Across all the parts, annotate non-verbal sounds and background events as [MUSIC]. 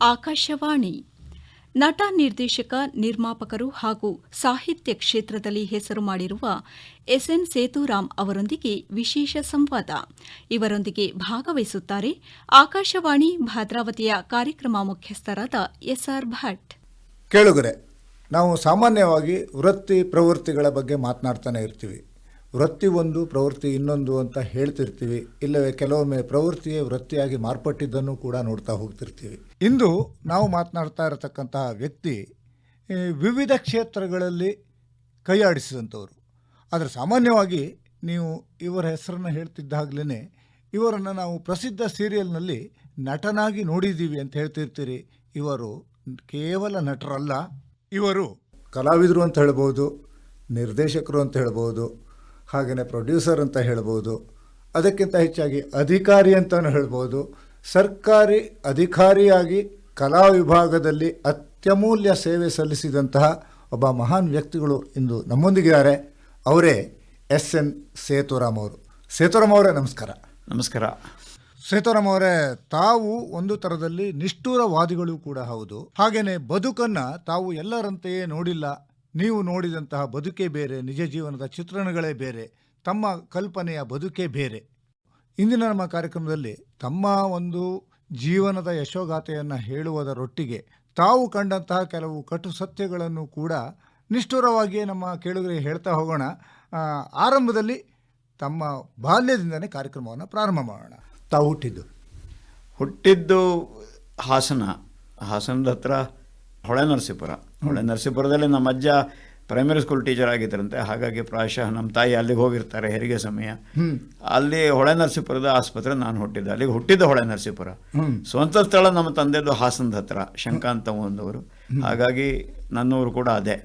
ಆಕಾಶವಾಣಿ. ನಟ, ನಿರ್ದೇಶಕ, ನಿರ್ಮಾಪಕರು ಹಾಗೂ ಸಾಹಿತ್ಯ ಕ್ಷೇತ್ರದಲ್ಲಿ ಹೆಸರು ಮಾಡಿರುವ ಎಸ್ಎನ್ ಸೇತುರಾಮ್ ಅವರೊಂದಿಗೆ ವಿಶೇಷ ಸಂವಾದ. ಇವರೊಂದಿಗೆ ಭಾಗವಹಿಸುತ್ತಾರೆ ಆಕಾಶವಾಣಿ ಭದ್ರಾವತಿಯ ಕಾರ್ಯಕ್ರಮ ಮುಖ್ಯಸ್ಥರಾದ ಎಸ್ಆರ್ ಭಟ್. ಕೇಳುಗರೆ, ನಾವು ಸಾಮಾನ್ಯವಾಗಿ ವೃತ್ತಿ ಪ್ರವೃತ್ತಿಗಳ ಬಗ್ಗೆ ಮಾತನಾಡ್ತಾನೆ ಇರ್ತೀವಿ. ವೃತ್ತಿ ಒಂದು, ಪ್ರವೃತ್ತಿ ಇನ್ನೊಂದು ಅಂತ ಹೇಳ್ತಿರ್ತೀವಿ. ಇಲ್ಲವೇ ಕೆಲವೊಮ್ಮೆ ಪ್ರವೃತ್ತಿಯೇ ವೃತ್ತಿಯಾಗಿ ಮಾರ್ಪಟ್ಟಿದ್ದನ್ನು ಕೂಡ ನೋಡ್ತಾ ಹೋಗ್ತಿರ್ತೀವಿ. ಇಂದು ನಾವು ಮಾತನಾಡ್ತಾ ಇರತಕ್ಕಂತಹ ವ್ಯಕ್ತಿ ವಿವಿಧ ಕ್ಷೇತ್ರಗಳಲ್ಲಿ ಕೈಯಾಡಿಸಿದಂಥವರು ಆದರೆ ಸಾಮಾನ್ಯವಾಗಿ ನೀವು ಇವರ ಹೆಸರನ್ನು ಹೇಳ್ತಿದ್ದಾಗಲೇ ಇವರನ್ನು ನಾವು ಪ್ರಸಿದ್ಧ ಸೀರಿಯಲ್ನಲ್ಲಿ ನಟನಾಗಿ ನೋಡಿದ್ದೀವಿ ಅಂತ ಹೇಳ್ತಿರ್ತೀರಿ. ಇವರು ಕೇವಲ ನಟರಲ್ಲ, ಇವರು ಕಲಾವಿದರು ಅಂತ ಹೇಳ್ಬೋದು, ನಿರ್ದೇಶಕರು ಅಂತ ಹೇಳ್ಬೋದು ಹಾಗೆಯೇ ಪ್ರೊಡ್ಯೂಸರ್ ಅಂತ ಹೇಳ್ಬೋದು. ಅದಕ್ಕಿಂತ ಹೆಚ್ಚಾಗಿ ಅಧಿಕಾರಿ ಅಂತಲೂ ಹೇಳ್ಬೋದು. ಸರ್ಕಾರಿ ಅಧಿಕಾರಿಯಾಗಿ ಕಲಾ ವಿಭಾಗದಲ್ಲಿ ಅತ್ಯಮೂಲ್ಯ ಸೇವೆ ಸಲ್ಲಿಸಿದಂತಹ ಒಬ್ಬ ಮಹಾನ್ ವ್ಯಕ್ತಿಗಳು ಇಂದು ನಮ್ಮೊಂದಿಗಿದ್ದಾರೆ. ಅವರೇ ಎಸ್ ಎನ್ ಸೇತುರಾಮ್ ಅವರು. ಸೇತುರಾಮ್ ಅವರೇ ನಮಸ್ಕಾರ. ನಮಸ್ಕಾರ. ಸೇತುರಾಮ್ ಅವರೇ ತಾವು ಒಂದು ಥರದಲ್ಲಿ ನಿಷ್ಠೂರವಾದಿಗಳು ಕೂಡ ಹೌದು. ಹಾಗೆಯೇ ಬದುಕನ್ನು ತಾವು ಎಲ್ಲರಂತೆಯೇ ನೋಡಿಲ್ಲ. ನೀವು ನೋಡಿದಂತಹ ಬದುಕೇ ಬೇರೆ, ನಿಜ ಜೀವನದ ಚಿತ್ರಣಗಳೇ ಬೇರೆ, ತಮ್ಮ ಕಲ್ಪನೆಯ ಬದುಕೇ ಬೇರೆ. ಇಂದಿನ ನಮ್ಮ ಕಾರ್ಯಕ್ರಮದಲ್ಲಿ ತಮ್ಮ ಒಂದು ಜೀವನದ ಯಶೋಗಾಥೆಯನ್ನು ಹೇಳುವುದರೊಟ್ಟಿಗೆ ತಾವು ಕಂಡಂತಹ ಕೆಲವು ಕಟು ಸತ್ಯಗಳನ್ನು ಕೂಡ ನಿಷ್ಠುರವಾಗಿಯೇ ನಮ್ಮ ಕೇಳುಗರಿಗೆ ಹೇಳ್ತಾ ಹೋಗೋಣ. ಆರಂಭದಲ್ಲಿ ತಮ್ಮ ಬಾಲ್ಯದಿಂದನೇ ಕಾರ್ಯಕ್ರಮವನ್ನು ಪ್ರಾರಂಭ ಮಾಡೋಣ. ತಾವು ಹುಟ್ಟಿದ್ದು? ಹುಟ್ಟಿದ್ದು ಹಾಸನ. ಹಾಸನದ ಹತ್ರ ಹೊಳೆ ನರಸೀಪುರ. ಹೊಳೆ ನರಸೀಪುರದಲ್ಲಿ ನಮ್ಮ ಅಜ್ಜ ಪ್ರೈಮರಿ ಸ್ಕೂಲ್ ಟೀಚರ್ ಆಗಿದ್ದರಂತೆ ಹಾಗಾಗಿ ಪ್ರಾಯಶಃ ನಮ್ಮ ತಾಯಿ ಅಲ್ಲಿಗೆ ಹೋಗಿರ್ತಾರೆ ಹೆರಿಗೆ ಸಮಯ. ಅಲ್ಲಿ ಹೊಳೆ ನರಸೀಪುರದ ಆಸ್ಪತ್ರೆ ನಾನು ಹುಟ್ಟಿದ್ದೆ. ಅಲ್ಲಿಗೆ ಹುಟ್ಟಿದ್ದು ಹೊಳೆ ನರಸೀಪುರ. ಸ್ವಂತ ಸ್ಥಳ ನಮ್ಮ ತಂದೆದು ಹಾಸನದ ಹತ್ರ ಶಂಕಾಂತ ಒಂದವರು ಹಾಗಾಗಿ ನನ್ನೂರು ಕೂಡ ಅದೇ.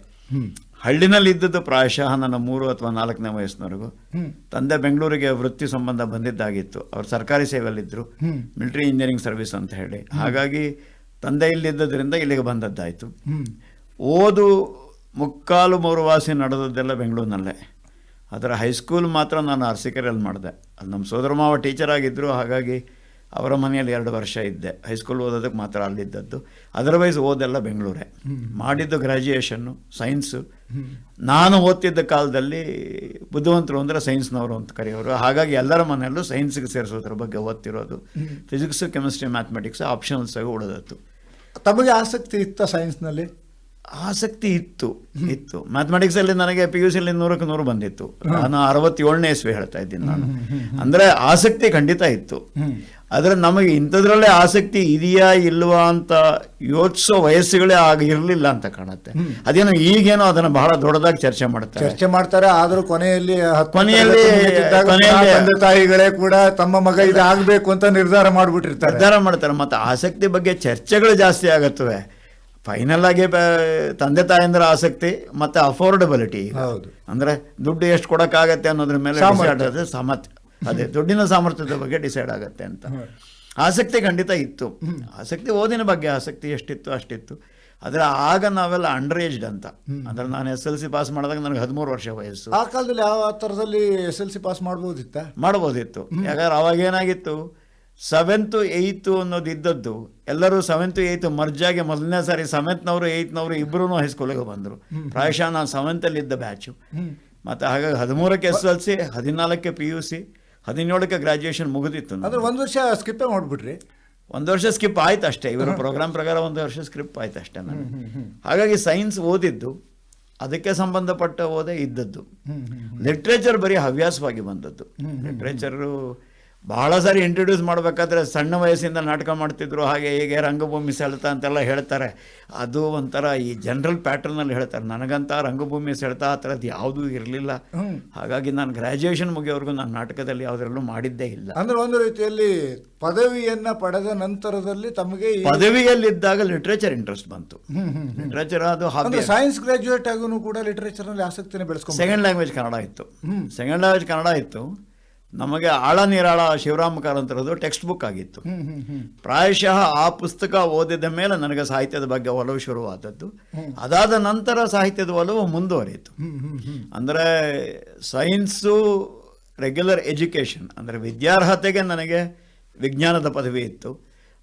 ಹಳ್ಳಿನಲ್ಲಿ ಇದ್ದದ್ದು ಪ್ರಾಯಶಃ ನನ್ನ ಮೂರು ಅಥವಾ ನಾಲ್ಕನೇ ವಯಸ್ಸಿನವರೆಗೂ. ತಂದೆ ಬೆಂಗಳೂರಿಗೆ ವೃತ್ತಿ ಸಂಬಂಧ ಬಂದಿದ್ದಾಗಿತ್ತು. ಅವರು ಸರ್ಕಾರಿ ಸೇವೆಯಲ್ಲಿದ್ದರು. ಮಿಲಿಟರಿ ಇಂಜಿನಿಯರಿಂಗ್ ಸರ್ವಿಸ್ ಅಂತ ಹೇಳಿ. ಹಾಗಾಗಿ ತಂದೆ ಇಲ್ಲಿದ್ದರಿಂದ ಇಲ್ಲಿಗೆ ಬಂದದ್ದಾಯಿತು. ಓದು ಮುಕ್ಕಾಲು ಮೂರುವಾಸಿ ನಡೆದದ್ದೆಲ್ಲ ಬೆಂಗಳೂರಿನಲ್ಲೇ. ಅದರ ಹೈಸ್ಕೂಲ್ ಮಾತ್ರ ನಾನು ಅರಸೀಕೆರೆಯಲ್ಲಿ ಮಾಡಿದೆ. ಅಲ್ಲಿ ನಮ್ಮ ಸೋದರ ಮಾವ ಟೀಚರ್ ಆಗಿದ್ದರು ಹಾಗಾಗಿ ಅವರ ಮನೆಯಲ್ಲಿ ಎರಡು ವರ್ಷ ಇದ್ದೆ. ಹೈಸ್ಕೂಲ್ ಓದೋದಕ್ಕೆ ಮಾತ್ರ ಅಲ್ಲಿದ್ದದ್ದು. ಅದರ್ವೈಸ್ ಓದೆಲ್ಲ ಬೆಂಗಳೂರೇ. ಮಾಡಿದ್ದು ಗ್ರ್ಯಾಜುಯೇಷನ್ನು ಸೈನ್ಸು ನಾನು ಓದ್ತಿದ್ದ ಕಾಲದಲ್ಲಿ ಬುದ್ಧಿವಂತರು ಅಂದರೆ ಸೈನ್ಸ್ನವರು ಅಂತ ಕರೆಯೋರು. ಹಾಗಾಗಿ ಎಲ್ಲರ ಮನೆಯಲ್ಲೂ ಸೈನ್ಸ್ಗೆ ಸೇರಿಸೋದ್ರ ಬಗ್ಗೆ ಓದ್ತಿರೋದು. ಫಿಸಿಕ್ಸು ಕೆಮಿಸ್ಟ್ರಿ ಮ್ಯಾಥಮೆಟಿಕ್ಸ್ ಆಪ್ಷನಲ್ಸ್ ಆಗಿ ಉಳಿದತ್ತು ತಮಗೆ ಆಸಕ್ತಿ ಇತ್ತ ಸೈನ್ಸ್ನಲ್ಲಿ ಆಸಕ್ತಿ ಇತ್ತು ಇತ್ತು. ಮ್ಯಾಥಮೆಟಿಕ್ಸ್ ಅಲ್ಲಿ ನನಗೆ ಪಿ ಯು ಸಿಲಿ ನೂರಕ್ಕೆ ನೂರು ಬಂದಿತ್ತು. ನಾನು ಅರವತ್ತೇಳನೇ ಇಸ್ವಿ ಹೇಳ್ತಾ ಇದ್ದೀನಿ ನಾನು. ಅಂದ್ರೆ ಆಸಕ್ತಿ ಖಂಡಿತ ಇತ್ತು. ಆದ್ರೆ ನಮಗೆ ಇಂಥದ್ರಲ್ಲೇ ಆಸಕ್ತಿ ಇದೆಯಾ ಇಲ್ವಾ ಅಂತ ಯೋಚಿಸೋ ವಯಸ್ಸುಗಳೇ ಆಗ ಇರಲಿಲ್ಲ ಅಂತ ಕಾಣುತ್ತೆ. ಅದೇನೋ ಈಗೇನೋ ಅದನ್ನ ಬಹಳ ದೊಡ್ಡದಾಗಿ ಚರ್ಚೆ ಮಾಡ್ತಾರೆ. ಚರ್ಚೆ ಮಾಡ್ತಾರೆ ಆದ್ರೂ ಕೊನೆಯಲ್ಲಿ- ಕೊನೆಯಲ್ಲಿ- ತಂದೆ ತಾಯಿಗಳೇ ಕೂಡ ತಮ್ಮ ಮಗ ಇದು ಆಗ್ಬೇಕು ಅಂತ ನಿರ್ಧಾರ ಮಾಡ್ಬಿಟ್ಟಿರ್ತಾರೆ. ನಿರ್ಧಾರ ಮಾಡ್ತಾರೆ. ಮತ್ತು ಆಸಕ್ತಿ ಬಗ್ಗೆ ಚರ್ಚೆಗಳು ಜಾಸ್ತಿ ಆಗತ್ತವೆ. ಫೈನಲ್ ಆಗಿ ತಂದೆ ತಾಯಂದ್ರ ಆಸಕ್ತಿ ಮತ್ತೆ ಅಫೋರ್ಡಬಿಲಿಟಿ ಹೌದು. ಅಂದ್ರೆ ದುಡ್ಡು ಎಷ್ಟು ಕೊಡಕ್ಕಾಗತ್ತೆ ಅನ್ನೋದ್ರ ಮೇಲೆ ಸಾಮರ್ಥ್ಯ. ಅದೇ ದುಡ್ಡಿನ ಸಾಮರ್ಥ್ಯದ ಬಗ್ಗೆ ಡಿಸೈಡ್ ಆಗತ್ತೆ ಅಂತ. ಆಸಕ್ತಿ ಖಂಡಿತ ಇತ್ತು. ಆಸಕ್ತಿ ಓದಿನ ಬಗ್ಗೆ ಆಸಕ್ತಿ ಎಷ್ಟಿತ್ತು ಅಷ್ಟಿತ್ತು. ಆದರೆ ಆಗ ನಾವೆಲ್ಲ ಅಂಡರ್ ಏಜ್ಡ್ ಅಂತ ಅಂದ್ರೆ ನಾನು ಎಸ್ ಎಲ್ ಸಿ ಪಾಸ್ ಮಾಡಿದಾಗ ನನಗೆ ಹದಿಮೂರು ವರ್ಷ ವಯಸ್ಸು. ಆ ಕಾಲದಲ್ಲಿ ಯಾವ ತರದಲ್ಲಿ ಎಸ್ ಎಲ್ ಸಿ ಪಾಸ್ ಮಾಡ್ಬೋದಿತ್ತ? ಮಾಡ್ಬೋದಿತ್ತು. ಯಾಕಂದ್ರೆ ಅವಾಗ ಏನಾಗಿತ್ತು? ಸೆವೆಂತು ಏಯ್ತು ಅನ್ನೋದು ಇದ್ದದ್ದು ಎಲ್ಲರೂ ಸೆವೆಂತು ಏಯ್ತು ಮರ್ಜಾಗಿ ಮೊದಲನೇ ಸಾರಿ ಸೆವೆಂತ್ನವರು ಏಯ್ತ್ನವರು ಇಬ್ಬರೂ ಹೈಸ್ಕೂಲಿಗೆ ಬಂದರು. ಪ್ರಾಯಶಃ ನಾನು ಸೆವೆಂತಲ್ಲಿ ಇದ್ದ ಬ್ಯಾಚು ಮತ್ತು ಹಾಗಾಗಿ ಹದಿಮೂರಕ್ಕೆ ಎಸ್ ಎಲ್ ಸಿ ಹದಿನಾಲ್ಕಕ್ಕೆ ಪಿ ಯು ಸಿ ಹದಿನೇಳಕ್ಕೆ ಗ್ರಾಜುಯೇಷನ್ ಮುಗಿದಿತ್ತು ಅಂದ್ರೆ ಒಂದು ಒಂದ್ ವರ್ಷ ಸ್ಕಿಪ್ಪೇ ಮಾಡಿಬಿಟ್ರಿ? ಒಂದು ವರ್ಷ ಸ್ಕಿಪ್ ಆಯ್ತು ಅಷ್ಟೇ. ಇವರ ಪ್ರೋಗ್ರಾಮ್ ಪ್ರಕಾರ ಒಂದು ವರ್ಷ ಸ್ಕ್ರಿಪ್ ಆಯ್ತು ಅಷ್ಟೇ ನಾನು ಹಾಗಾಗಿ ಸೈನ್ಸ್ ಓದಿದ್ದು ಅದಕ್ಕೆ ಸಂಬಂಧಪಟ್ಟ ಓದೇ ಇದ್ದದ್ದು. ಲಿಟ್ರೇಚರ್ ಬರೀ ಹವ್ಯಾಸವಾಗಿ ಬಂದದ್ದು. ಲಿಟ್ರೇಚರು ಬಹಳ ಸಾರಿ ಇಂಟ್ರೊಡ್ಯೂಸ್ ಮಾಡಬೇಕಾದ್ರೆ ಸಣ್ಣ ವಯಸ್ಸಿಂದ ನಾಟಕ ಮಾಡ್ತಿದ್ರು ಹಾಗೆ ಹೀಗೆ ರಂಗಭೂಮಿ ಸೆಳೆತ ಅಂತೆಲ್ಲ ಹೇಳ್ತಾರೆ. ಅದು ಒಂಥರ ಈ ಜನರಲ್ ಪ್ಯಾಟರ್ನಲ್ಲಿ ಹೇಳ್ತಾರೆ. ನನಗಂತ ರಂಗಭೂಮಿ ಸೆಳೆತ ಆ ಥರದ್ದು ಯಾವುದೂ ಇರಲಿಲ್ಲ. ಹಾಗಾಗಿ ನಾನು ಗ್ರ್ಯಾಜುಯೇಷನ್ ಮುಗಿಯೋವರೆಗೂ ನಾನು ನಾಟಕದಲ್ಲಿ ಯಾವುದರಲ್ಲೂ ಮಾಡಿದ್ದೇ ಇಲ್ಲ. ಅಂದ್ರೆ ಒಂದು ರೀತಿಯಲ್ಲಿ ಪದವಿಯನ್ನ ಪಡೆದ ನಂತರದಲ್ಲಿ ತಮಗೆ ಪದವಿಯಲ್ಲಿದ್ದಾಗ ಲಿಟ್ರೇಚರ್ ಇಂಟ್ರೆಸ್ಟ್ ಬಂತು. ಲಿಟ್ರೇಚರ್ ಅದು ಹಾಗೆ ಸೈನ್ಸ್ ಗ್ರಾಜ್ಯುಯೇಟ್ ಆಗೂ ಕೂಡ ಲಿಟ್ರೇಚರ್ನಲ್ಲಿ ಆಸಕ್ತಿನ ಬೆಳೆಸ್ಕೊಂಡು ಸೆಕೆಂಡ್ ಲ್ಯಾಂಗ್ವೇಜ್ ಕನ್ನಡ ಇತ್ತು. ಸೆಕೆಂಡ್ ಲ್ಯಾಂಗ್ವೇಜ್ ಕನ್ನಡ ಇತ್ತು. ನಮಗೆ ಆಳ ನೀರಾಳ ಶಿವರಾಮ ಕಾರಂತರದು ಟೆಕ್ಸ್ಟ್ ಬುಕ್ ಆಗಿತ್ತು. ಪ್ರಾಯಶಃ ಆ ಪುಸ್ತಕ ಓದಿದ ಮೇಲೆ ನನಗೆ ಸಾಹಿತ್ಯದ ಬಗ್ಗೆ ಒಲವು ಶುರುವಾದದ್ದು. ಅದಾದ ನಂತರ ಸಾಹಿತ್ಯದ ಒಲವು ಮುಂದುವರಿಯಿತು. ಅಂದರೆ ಸೈನ್ಸು ರೆಗ್ಯುಲರ್ ಎಜುಕೇಷನ್ ಅಂದರೆ ವಿದ್ಯಾರ್ಹತೆಗೆ ನನಗೆ ವಿಜ್ಞಾನದ ಪದವಿ ಇತ್ತು.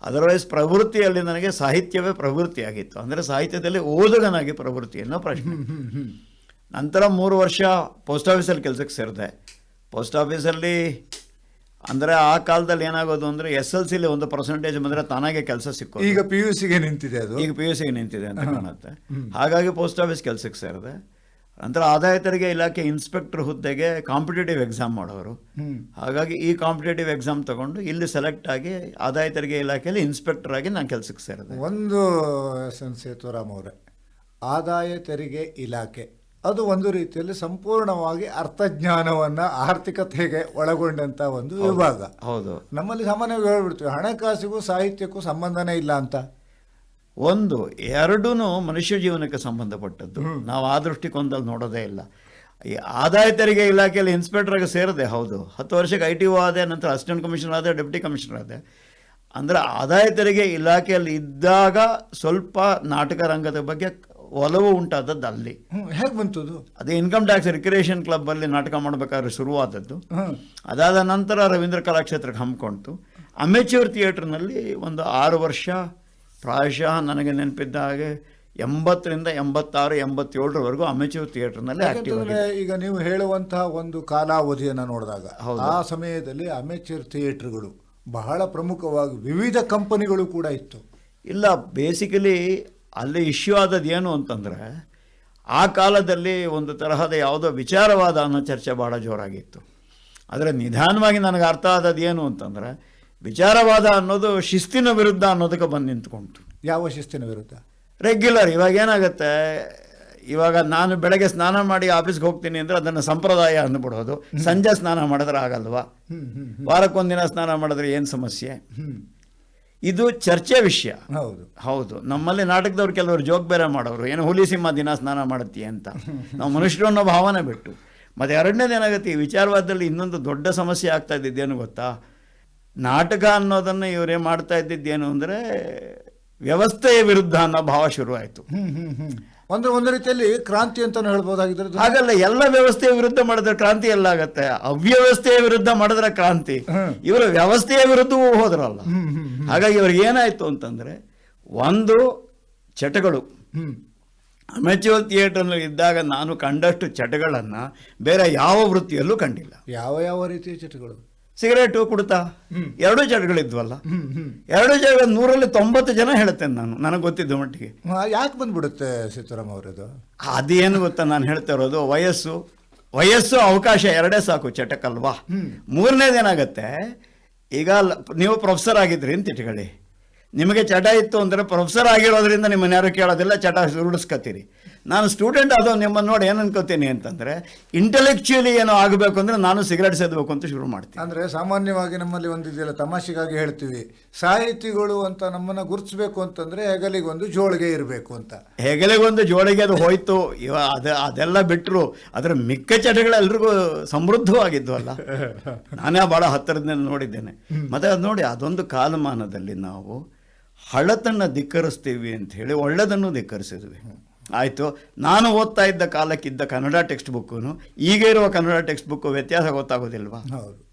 ಅದರ್ವೈಸ್ ಪ್ರವೃತ್ತಿಯಲ್ಲಿ ನನಗೆ ಸಾಹಿತ್ಯವೇ ಪ್ರವೃತ್ತಿಯಾಗಿತ್ತು. ಅಂದರೆ ಸಾಹಿತ್ಯದಲ್ಲಿ ಓದುಗನಾಗಿ ಪ್ರವೃತ್ತಿ ಅನ್ನೋ ಪ್ರಶ್ನೆ ನಂತರ ಮೂರು ವರ್ಷ ಪೋಸ್ಟ್ ಆಫೀಸಲ್ಲಿ ಕೆಲಸಕ್ಕೆ ಸೇರಿದೆ. ಪೋಸ್ಟ್ ಆಫೀಸಲ್ಲಿ ಅಂದರೆ ಆ ಕಾಲದಲ್ಲಿ ಏನಾಗೋದು ಅಂದರೆ ಎಸ್ ಎಲ್ ಸಿಲಿ ಒಂದು ಪರ್ಸೆಂಟೇಜ್ ಬಂದರೆ ತಾನಾಗೆ ಕೆಲಸ ಸಿಕ್ಕು ಈಗ ಪಿ ಯು ಸಿಗೆ ನಿಂತಿದೆ ಅದು. ಈಗ ಪಿ ಯು ಸಿಗೆ ನಿಂತಿದೆ ಅಂತ ಕಾಣುತ್ತೆ. ಹಾಗಾಗಿ ಪೋಸ್ಟ್ ಆಫೀಸ್ ಕೆಲಸಕ್ಕೆ ಸೇರಿದೆ. ನಂತರ ಆದಾಯ ತೆರಿಗೆ ಇಲಾಖೆ ಇನ್ಸ್ಪೆಕ್ಟರ್ ಹುದ್ದೆಗೆ ಕಾಂಪಿಟೇಟಿವ್ ಎಕ್ಸಾಮ್ ಮಾಡೋರು. ಹಾಗಾಗಿ ಈ ಕಾಂಪಿಟೇಟಿವ್ ಎಕ್ಸಾಮ್ ತಗೊಂಡು ಇಲ್ಲಿ ಸೆಲೆಕ್ಟ್ ಆಗಿ ಆದಾಯ ತೆರಿಗೆ ಇಲಾಖೆಯಲ್ಲಿ ಇನ್ಸ್ಪೆಕ್ಟರ್ ಆಗಿ ನಾನು ಕೆಲಸಕ್ಕೆ ಸೇರಿದೆ. ಒಂದು ಎಸ್ ಎನ್ ಸೇತುರಾಮ್ ಅವರೇ ಆದಾಯ ತೆರಿಗೆ ಇಲಾಖೆ. ಅದು ಒಂದು ರೀತಿಯಲ್ಲಿ ಸಂಪೂರ್ಣವಾಗಿ ಅರ್ಥಜ್ಞಾನವನ್ನು ಆರ್ಥಿಕತೆಗೆ ಒಳಗೊಂಡಂತ ಒಂದು ವಿಭಾಗ. ಹೌದು. ನಮ್ಮಲ್ಲಿ ಸಾಮಾನ್ಯವಾಗಿ ಹೇಳ್ಬಿಡ್ತೀವಿ ಹಣಕಾಸಿಗೂ ಸಾಹಿತ್ಯಕ್ಕೂ ಸಂಬಂಧನೇ ಇಲ್ಲ ಅಂತ. ಒಂದು ಎರಡೂ ಮನುಷ್ಯ ಜೀವನಕ್ಕೆ ಸಂಬಂಧಪಟ್ಟದ್ದು. ನಾವು ಆ ದೃಷ್ಟಿಕೋನದಲ್ಲಿ ನೋಡೋದೇ ಇಲ್ಲ. ಈ ಆದಾಯ ತೆರಿಗೆ ಇಲಾಖೆಯಲ್ಲಿ ಇನ್ಸ್ಪೆಕ್ಟರ್ ಆಗಿ ಸೇರಿದೆ ಹೌದು. ಹತ್ತು ವರ್ಷಕ್ಕೆ ಐ ಟಿ ಒ ಆದ ನಂತರ ಅಸಿಸ್ಟೆಂಟ್ ಕಮಿಷನರ್ ಆದ ಡೆಪ್ಟಿ ಕಮಿಷನರ್ ಆದ. ಅಂದರೆ ಆದಾಯ ತೆರಿಗೆ ಇಲಾಖೆಯಲ್ಲಿ ಇದ್ದಾಗ ಸ್ವಲ್ಪ ನಾಟಕ ರಂಗದ ಬಗ್ಗೆ ಒಲವು ಉಂಟಾದದ್ದು ಅಲ್ಲಿ. ಹೇಗೆ ಬಂತು ಅದೇ ಇನ್ಕಮ್ ಟ್ಯಾಕ್ಸ್ ರಿಕ್ರಿಯೇಷನ್ ಕ್ಲಬ್ ಅಲ್ಲಿ ನಾಟಕ ಮಾಡಬೇಕಾದ್ರೆ ಶುರುವಾದದ್ದು. ಅದಾದ ನಂತರ ರವೀಂದ್ರ ಕಲಾಕ್ಷೇತ್ರಕ್ಕೆ ಹಮ್ಮಿಕೊಳ್ತು ಅಮೆಚೂರ್ ಥಿಯೇಟ್ರ್ನಲ್ಲಿ ಒಂದು ಆರು ವರ್ಷ ಪ್ರಾಯಶಃ ನನಗೆ ನೆನಪಿದ್ದ ಹಾಗೆ ಎಂಬತ್ತರಿಂದ ಎಂಬತ್ತಾರು ಎಂಬತ್ತೇಳರವರೆಗೂ ಅಮೆಚೂರ್ ಥಿಯೇಟರ್ನಲ್ಲಿ ಆಕ್ಟಿವ್ ಈಗ ನೀವು ಹೇಳುವಂತಹ ಒಂದು ಕಾಲಾವಧಿಯನ್ನು ನೋಡಿದಾಗ ಆ ಸಮಯದಲ್ಲಿ ಅಮೆಚೂರ್ ಥಿಯೇಟರ್ಗಳು ಬಹಳ ಪ್ರಮುಖವಾಗಿ ವಿವಿಧ ಕಂಪನಿಗಳು ಕೂಡ ಇತ್ತು. ಇಲ್ಲ ಬೇಸಿಕಲಿ ಅಲ್ಲಿ ಇಶ್ಯೂ ಆದದ್ದು ಏನು ಅಂತಂದರೆ ಆ ಕಾಲದಲ್ಲಿ ಒಂದು ತರಹದ ಯಾವುದೋ ವಿಚಾರವಾದ ಅನ್ನೋ ಚರ್ಚೆ ಭಾಳ ಜೋರಾಗಿತ್ತು. ಆದರೆ ನಿಧಾನವಾಗಿ ನನಗೆ ಅರ್ಥ ಆದದ್ದು ಏನು ಅಂತಂದರೆ ವಿಚಾರವಾದ ಅನ್ನೋದು ಶಿಸ್ತಿನ ವಿರುದ್ಧ ಅನ್ನೋದಕ್ಕೆ ಬಂದು ನಿಂತ್ಕೊಂತು ಯಾವ ಶಿಸ್ತಿನ ವಿರುದ್ಧ? ರೆಗ್ಯುಲರ್ ಇವಾಗ ಏನಾಗುತ್ತೆ ಇವಾಗ ನಾನು ಬೆಳಗ್ಗೆ ಸ್ನಾನ ಮಾಡಿ ಆಫೀಸ್ಗೆ ಹೋಗ್ತೀನಿ ಅಂದರೆ ಅದನ್ನು ಸಂಪ್ರದಾಯ ಅಂದ್ಬಿಡೋದು. ಸಂಜೆ ಸ್ನಾನ ಮಾಡಿದ್ರೆ ಆಗಲ್ವಾ? ವಾರಕ್ಕೊಂದಿನ ಸ್ನಾನ ಮಾಡಿದ್ರೆ ಏನು ಸಮಸ್ಯೆ? ಇದು ಚರ್ಚೆ ವಿಷಯ. ಹೌದು. ಹೌದು. ನಮ್ಮಲ್ಲಿ ನಾಟಕದವ್ರು ಕೆಲವರು ಜೋಕ್ ಬೇರೆ ಮಾಡೋರು. ಏನು ಹುಲಿ ಸಿಂಹ ದಿನ ಸ್ನಾನ ಮಾಡುತ್ತೀಯ ಅಂತ. ನಾವು ಮನುಷ್ಯರು ಅನ್ನೋ ಭಾವನೆ ಬಿಟ್ಟು. ಮತ್ತು ಎರಡನೇದು ಏನಾಗುತ್ತೆ? ಈ ವಿಚಾರವಾದದಲ್ಲಿ ಇನ್ನೊಂದು ದೊಡ್ಡ ಸಮಸ್ಯೆ ಆಗ್ತಾ ಇದ್ದಿದ್ದೇನು ಗೊತ್ತಾ? ನಾಟಕ ಅನ್ನೋದನ್ನು ಇವರೇ ಮಾಡ್ತಾ ಇದ್ದಿದ್ದೇನು ಅಂದರೆ ವ್ಯವಸ್ಥೆಯ ವಿರುದ್ಧ ಅನ್ನೋ ಭಾವ ಶುರುವಾಯಿತು. ಅಂದ್ರೆ ಒಂದು ರೀತಿಯಲ್ಲಿ ಕ್ರಾಂತಿ ಅಂತ ಹೇಳ್ಬೋದಾಗಿದ್ರೆ ಹಾಗಲ್ಲ ಎಲ್ಲ ವ್ಯವಸ್ಥೆಯ ವಿರುದ್ಧ ಮಾಡಿದ್ರೆ ಕ್ರಾಂತಿ ಎಲ್ಲ ಆಗತ್ತೆ. ಅವ್ಯವಸ್ಥೆಯ ವಿರುದ್ಧ ಮಾಡಿದ್ರೆ ಕ್ರಾಂತಿ. ಇವರು ವ್ಯವಸ್ಥೆಯ ವಿರುದ್ಧವೂ ಹೋದ್ರಲ್ಲ. ಹಾಗಾಗಿ ಇವ್ರಿಗೆ ಏನಾಯ್ತು ಅಂತಂದ್ರೆ ಒಂದು ಚಟಗಳು. ಅಮೆಚೂರ್ ಅಮೆಚ್ಯೂರ್ ಥಿಯೇಟರ್ನಲ್ಲಿ ಇದ್ದಾಗ ನಾನು ಕಂಡಷ್ಟು ಚಟಗಳನ್ನು ಬೇರೆ ಯಾವ ವೃತ್ತಿಯಲ್ಲೂ ಕಂಡಿಲ್ಲ. ಯಾವ ಯಾವ ರೀತಿಯ ಚಟಗಳು? ಸಿಗರೇಟು ಕುಡ್ತಾ? ಎರಡು ಜಡ್ಗಳಿದ್ವಲ್ಲ. ಎರಡು ಚಟ ನೂರಲ್ಲಿ ತೊಂಬತ್ತು ಜನ ಹೇಳ್ತೇನೆ ನಾನು ನನಗೆ ಗೊತ್ತಿದ್ದ ಮಟ್ಟಿಗೆ. ಯಾಕೆ ಬಂದ್ಬಿಡುತ್ತೆ ಸೀತಾರಾಮ್ ಅವರದು ಅದೇನು ಗೊತ್ತಾ ನಾನು ಹೇಳ್ತಾ ಇರೋದು ವಯಸ್ಸು ವಯಸ್ಸು ಅವಕಾಶ ಎರಡೇ ಸಾಕು ಚಟಕಲ್ವಾ? ಮೂರನೇದೇನಾಗತ್ತೆ ಈಗ ಲ- ನೀವು ಪ್ರೊಫೆಸರ್ ಆಗಿದ್ರಿ ಅಂತ ಇಟ್ಕೊಳ್ಳಿ. ನಿಮಗೆ ಚಟ ಇತ್ತು ಅಂದರೆ ಪ್ರೊಫೆಸರ್ ಆಗಿರೋದ್ರಿಂದ ನಿಮ್ಮನ್ನು ಯಾರು ಕೇಳೋದಿಲ್ಲ ಚಟ ರೂಢಿಸ್ಕೊತೀರಿ ನಾನು ಸ್ಟೂಡೆಂಟ್ ಆದವ ನಿಮ್ಮನ್ನು ನೋಡಿ ಏನು ಅನ್ಕೋತೀನಿ ಅಂತಂದರೆ ಇಂಟೆಲೆಕ್ಚುಯಲಿ ಏನೋ ಆಗಬೇಕು ಅಂದರೆ ನಾನು ಸಿಗರೇಟ್ ಸೇದಬೇಕು ಅಂತ ಶುರು ಮಾಡ್ತೀನಿ. ಅಂದರೆ ಸಾಮಾನ್ಯವಾಗಿ ನಮ್ಮಲ್ಲಿ ಒಂದು ಇದೆಯಲ್ಲ ತಮಾಷೆಗಾಗಿ ಹೇಳ್ತೀವಿ. ಸಾಹಿತಿಗಳು ಅಂತ ನಮ್ಮನ್ನ ಗುರುತಿಸಬೇಕು ಅಂತಂದ್ರೆ ಹೆಗಲಿಗೊಂದು ಜೋಳಿಗೆ ಇರಬೇಕು ಅಂತ. ಹೆಗಲಿಗೊಂದು ಜೋಳಿಗೆ ಅದು ಹೋಯ್ತು ಇವ ಅದ ಅದೆಲ್ಲ ಬಿಟ್ಟರು ಅದರ ಮಿಕ್ಕ ಚಟಗಳೆಲ್ರಿಗೂ ಸಮೃದ್ಧವಾಗಿದ್ವಲ್ಲ. ನಾನೇ ಭಾಳ ಹತ್ತಿರದಿಂದ ನೋಡಿದ್ದೇನೆ. ಮತ್ತು ಅದು ನೋಡಿ ಅದೊಂದು ಕಾಲಮಾನದಲ್ಲಿ ನಾವು ಹಳತನ್ನು ಧಿಕ್ಕರಿಸ್ತೀವಿ ಅಂತ ಹೇಳಿ ಒಳ್ಳೆದನ್ನು ಧಿಕ್ಕರಿಸಿದ್ವಿ. ಆಯಿತು. ನಾನು ಓದ್ತಾ ಇದ್ದ ಕಾಲಕ್ಕಿದ್ದ ಕನ್ನಡ ಟೆಕ್ಸ್ಟ್ ಬುಕ್ಕು ಈಗ ಇರುವ ಕನ್ನಡ ಟೆಕ್ಸ್ಟ್ ಬುಕ್ ವ್ಯತ್ಯಾಸ ಗೊತ್ತಾಗೋದಿಲ್ವಾ? ಹೌದು.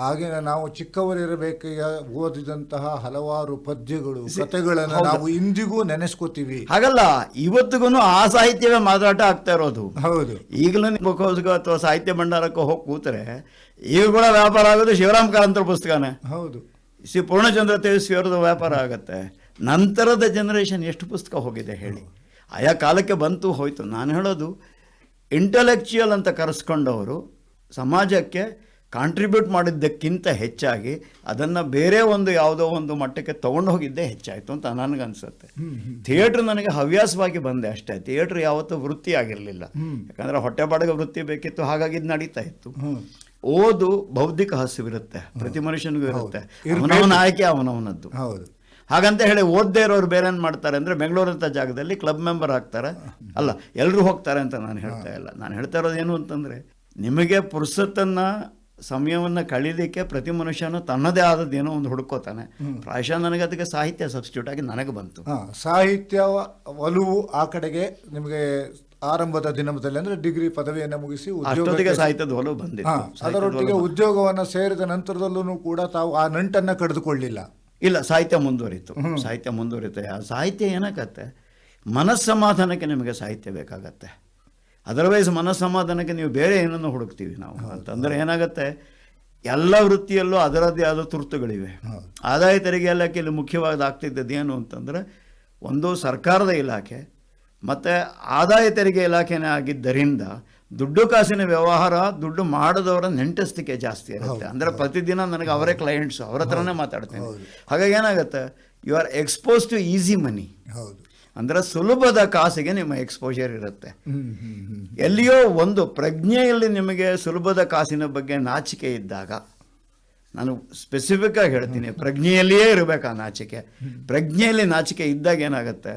ಆಗಿನ ನಾವು ಚಿಕ್ಕವರಿರಬೇಕು ಓದಿದಂತಹ ಹಲವಾರು ಪದ್ಯಗಳು ಕಥೆಗಳನ್ನು ನಾವು ಇಂದಿಗೂ ನೆನೆಸ್ಕೋತೀವಿ. ಹಾಗಲ್ಲ ಇವತ್ತಿಗೂ ಆ ಸಾಹಿತ್ಯವೇ ಮಾರಾಟ ಆಗ್ತಾ ಇರೋದು. ಹೌದು. ಈಗಲೂ ಬುಕ್ಕೋಸ್ಗೆ ಅಥವಾ ಸಾಹಿತ್ಯ ಭಂಡಾರಕ್ಕೆ ಹೋಗಿ ಕೂತ್ರೆ ಈಗ ಕೂಡ ವ್ಯಾಪಾರ ಆಗೋದು ಶಿವರಾಮ್ ಕಾರಂತರ ಪುಸ್ತಕನೇ. ಹೌದು. ಶ್ರೀ ಪೂರ್ಣಚಂದ್ರ ತೇಜಸ್ವಿ ಅವ್ರದ್ದು ವ್ಯಾಪಾರ ಆಗುತ್ತೆ. ನಂತರದ ಜನರೇಷನ್ ಎಷ್ಟು ಪುಸ್ತಕ ಹೋಗಿದೆ ಹೇಳಿ. ಆಯಾ ಕಾಲಕ್ಕೆ ಬಂತು ಹೋಯ್ತು. ನಾನು ಹೇಳೋದು ಇಂಟಲೆಕ್ಚುಯಲ್ ಅಂತ ಕರೆಸ್ಕೊಂಡವರು ಸಮಾಜಕ್ಕೆ ಕಾಂಟ್ರಿಬ್ಯೂಟ್ ಮಾಡಿದ್ದಕ್ಕಿಂತ ಹೆಚ್ಚಾಗಿ ಅದನ್ನು ಬೇರೆ ಒಂದು ಯಾವುದೋ ಒಂದು ಮಟ್ಟಕ್ಕೆ ತೊಗೊಂಡು ಹೋಗಿದ್ದೇ ಹೆಚ್ಚಾಯಿತು ಅಂತ ನನಗನ್ಸುತ್ತೆ ಥಿಯೇಟ್ರ್ ನನಗೆ ಹವ್ಯಾಸವಾಗಿ ಬಂದೆ ಅಷ್ಟೇ. ಥಿಯೇಟ್ರ್ ಯಾವತ್ತೂ ವೃತ್ತಿ ಆಗಿರಲಿಲ್ಲ. ಯಾಕಂದರೆ ಹೊಟ್ಟೆ ಬಾಡಿಗೆ ವೃತ್ತಿ ಬೇಕಿತ್ತು ಹಾಗಾಗಿ ಇದು ನಡೀತಾ ಇತ್ತು. ಓದು ಬೌದ್ಧಿಕ ಹಸಿವಿರುತ್ತೆ. ಪ್ರತಿ ಮನುಷ್ಯನಿಗೂ ಇರುತ್ತೆ. ಅವನವನ ಆಯ್ಕೆ ಅವನವನದ್ದು. ಹೌದು. ಹಾಗಂತ ಹೇಳಿ ಓದದೇ ಇರೋರು ಬೇರೆ ಏನು ಮಾಡ್ತಾರೆ ಅಂದರೆ ಬೆಂಗಳೂರಂಥ ಜಾಗದಲ್ಲಿ ಕ್ಲಬ್ ಮೆಂಬರ್ ಆಗ್ತಾರೆ. ಅಲ್ಲ ಎಲ್ಲರೂ ಹೋಗ್ತಾರೆ ಅಂತ ನಾನು ಹೇಳ್ತಾ ಇಲ್ಲ. ನಾನು ಹೇಳ್ತಾ ಇರೋದು ಏನು ಅಂತಂದರೆ ನಿಮಗೆ ಪುರುಸತ್ತನ್ನು ಸಮಯವನ್ನು ಕಳೀಲಿಕ್ಕೆ ಪ್ರತಿ ಮನುಷ್ಯನು ತನ್ನದೇ ಆದದ್ದು ಏನೋ ಒಂದು ಹುಡುಕೋತಾನೆ. ಪ್ರಾಯಶಃ ನನಗೆ ಅದಕ್ಕೆ ಸಾಹಿತ್ಯ ಸಬ್ಸ್ಟಿಟ್ಯೂಟ್ ಆಗಿ ನನಗೆ ಬಂತು. ಸಾಹಿತ್ಯ ಒಲವು ಆ ಕಡೆಗೆ ನಿಮಗೆ ಆರಂಭದ ದಿನದಲ್ಲಿ ಅಂದ್ರೆ ಡಿಗ್ರಿ ಪದವಿಯನ್ನ ಮುಗಿಸಿ ಉದ್ಯೋಗ ಸಾಹಿತ್ಯದ ಒಲವು ಬಂದಿದೆ ಅದರೊಟ್ಟಿಗೆ ಉದ್ಯೋಗವನ್ನು ಉದ್ಯೋಗವನ್ನ ಸೇರಿದ ನಂತರದಲ್ಲೂ ಕೂಡ ತಾವು ಆ ನಂಟನ್ನ ಕಡಿದುಕೊಳ್ಳಿಲ್ಲ. ಇಲ್ಲ ಸಾಹಿತ್ಯ ಮುಂದುವರಿತು. ಸಾಹಿತ್ಯ ಮುಂದುವರಿತು. ಆ ಸಾಹಿತ್ಯ ಏನಕ್ಕತ್ತೆ ಮನಸ್ಸಮಾಧಾನಕ್ಕೆ ನಿಮಗೆ ಸಾಹಿತ್ಯ ಬೇಕಾಗತ್ತೆ. ಅದರ್ವೈಸ್ ಮನಸ್ಸಮಾಧಾನಕ್ಕೆ ನೀವು ಬೇರೆ ಏನನ್ನು ಹುಡುಕ್ತೀವಿ ನಾವು? ಅಂತಂದರೆ ಏನಾಗುತ್ತೆ? ಎಲ್ಲ ವೃತ್ತಿಯಲ್ಲೂ ಅದರದ್ದೇ ಆದ ತುರ್ತುಗಳಿವೆ. ಆದಾಯ ತೆರಿಗೆ ಇಲಾಖೆಯಲ್ಲಿ ಮುಖ್ಯವಾಗಿ ಆಗ್ತಿದ್ದದ್ದು ಏನು ಅಂತಂದರೆ ಒಂದು ಸರ್ಕಾರದ ಇಲಾಖೆ ಮತ್ತು ಆದಾಯ ತೆರಿಗೆ ಇಲಾಖೆನೇ ಆಗಿದ್ದರಿಂದ ದುಡ್ಡು ಕಾಸಿನ ವ್ಯವಹಾರ ದುಡ್ಡು ಮಾಡಿದವರ ನೆಂಟಸ್ತಿಕೆ ಜಾಸ್ತಿ ಇರುತ್ತೆ. ಅಂದರೆ ಪ್ರತಿದಿನ ನನಗೆ ಅವರೇ ಕ್ಲೈಂಟ್ಸು ಅವ್ರ ಹತ್ರನೇ ಮಾತಾಡ್ತೀನಿ. ಹಾಗಾಗಿ ಏನಾಗುತ್ತೆ? You are expose to easy money ಹೌದು. ಅಂದರೆ ಸುಲಭದ ಕಾಸಿಗೆ ನಿಮ್ಮ ಎಕ್ಸ್ಪೋಜರ್ ಇರುತ್ತೆ. ಎಲ್ಲಿಯೋ ಒಂದು ಪ್ರಜ್ಞೆಯಲ್ಲಿ ನಿಮಗೆ ಸುಲಭದ ಕಾಸಿನ ಬಗ್ಗೆ ನಾಚಿಕೆ ಇದ್ದಾಗ ನಾನು ಸ್ಪೆಸಿಫಿಕ್ ಆಗಿ ಹೇಳ್ತೀನಿ. ಪ್ರಜ್ಞೆಯಲ್ಲಿಯೇ ಇರಬೇಕು ಆ ನಾಚಿಕೆ. ಪ್ರಜ್ಞೆಯಲ್ಲಿ ನಾಚಿಕೆ ಇದ್ದಾಗ ಏನಾಗುತ್ತೆ?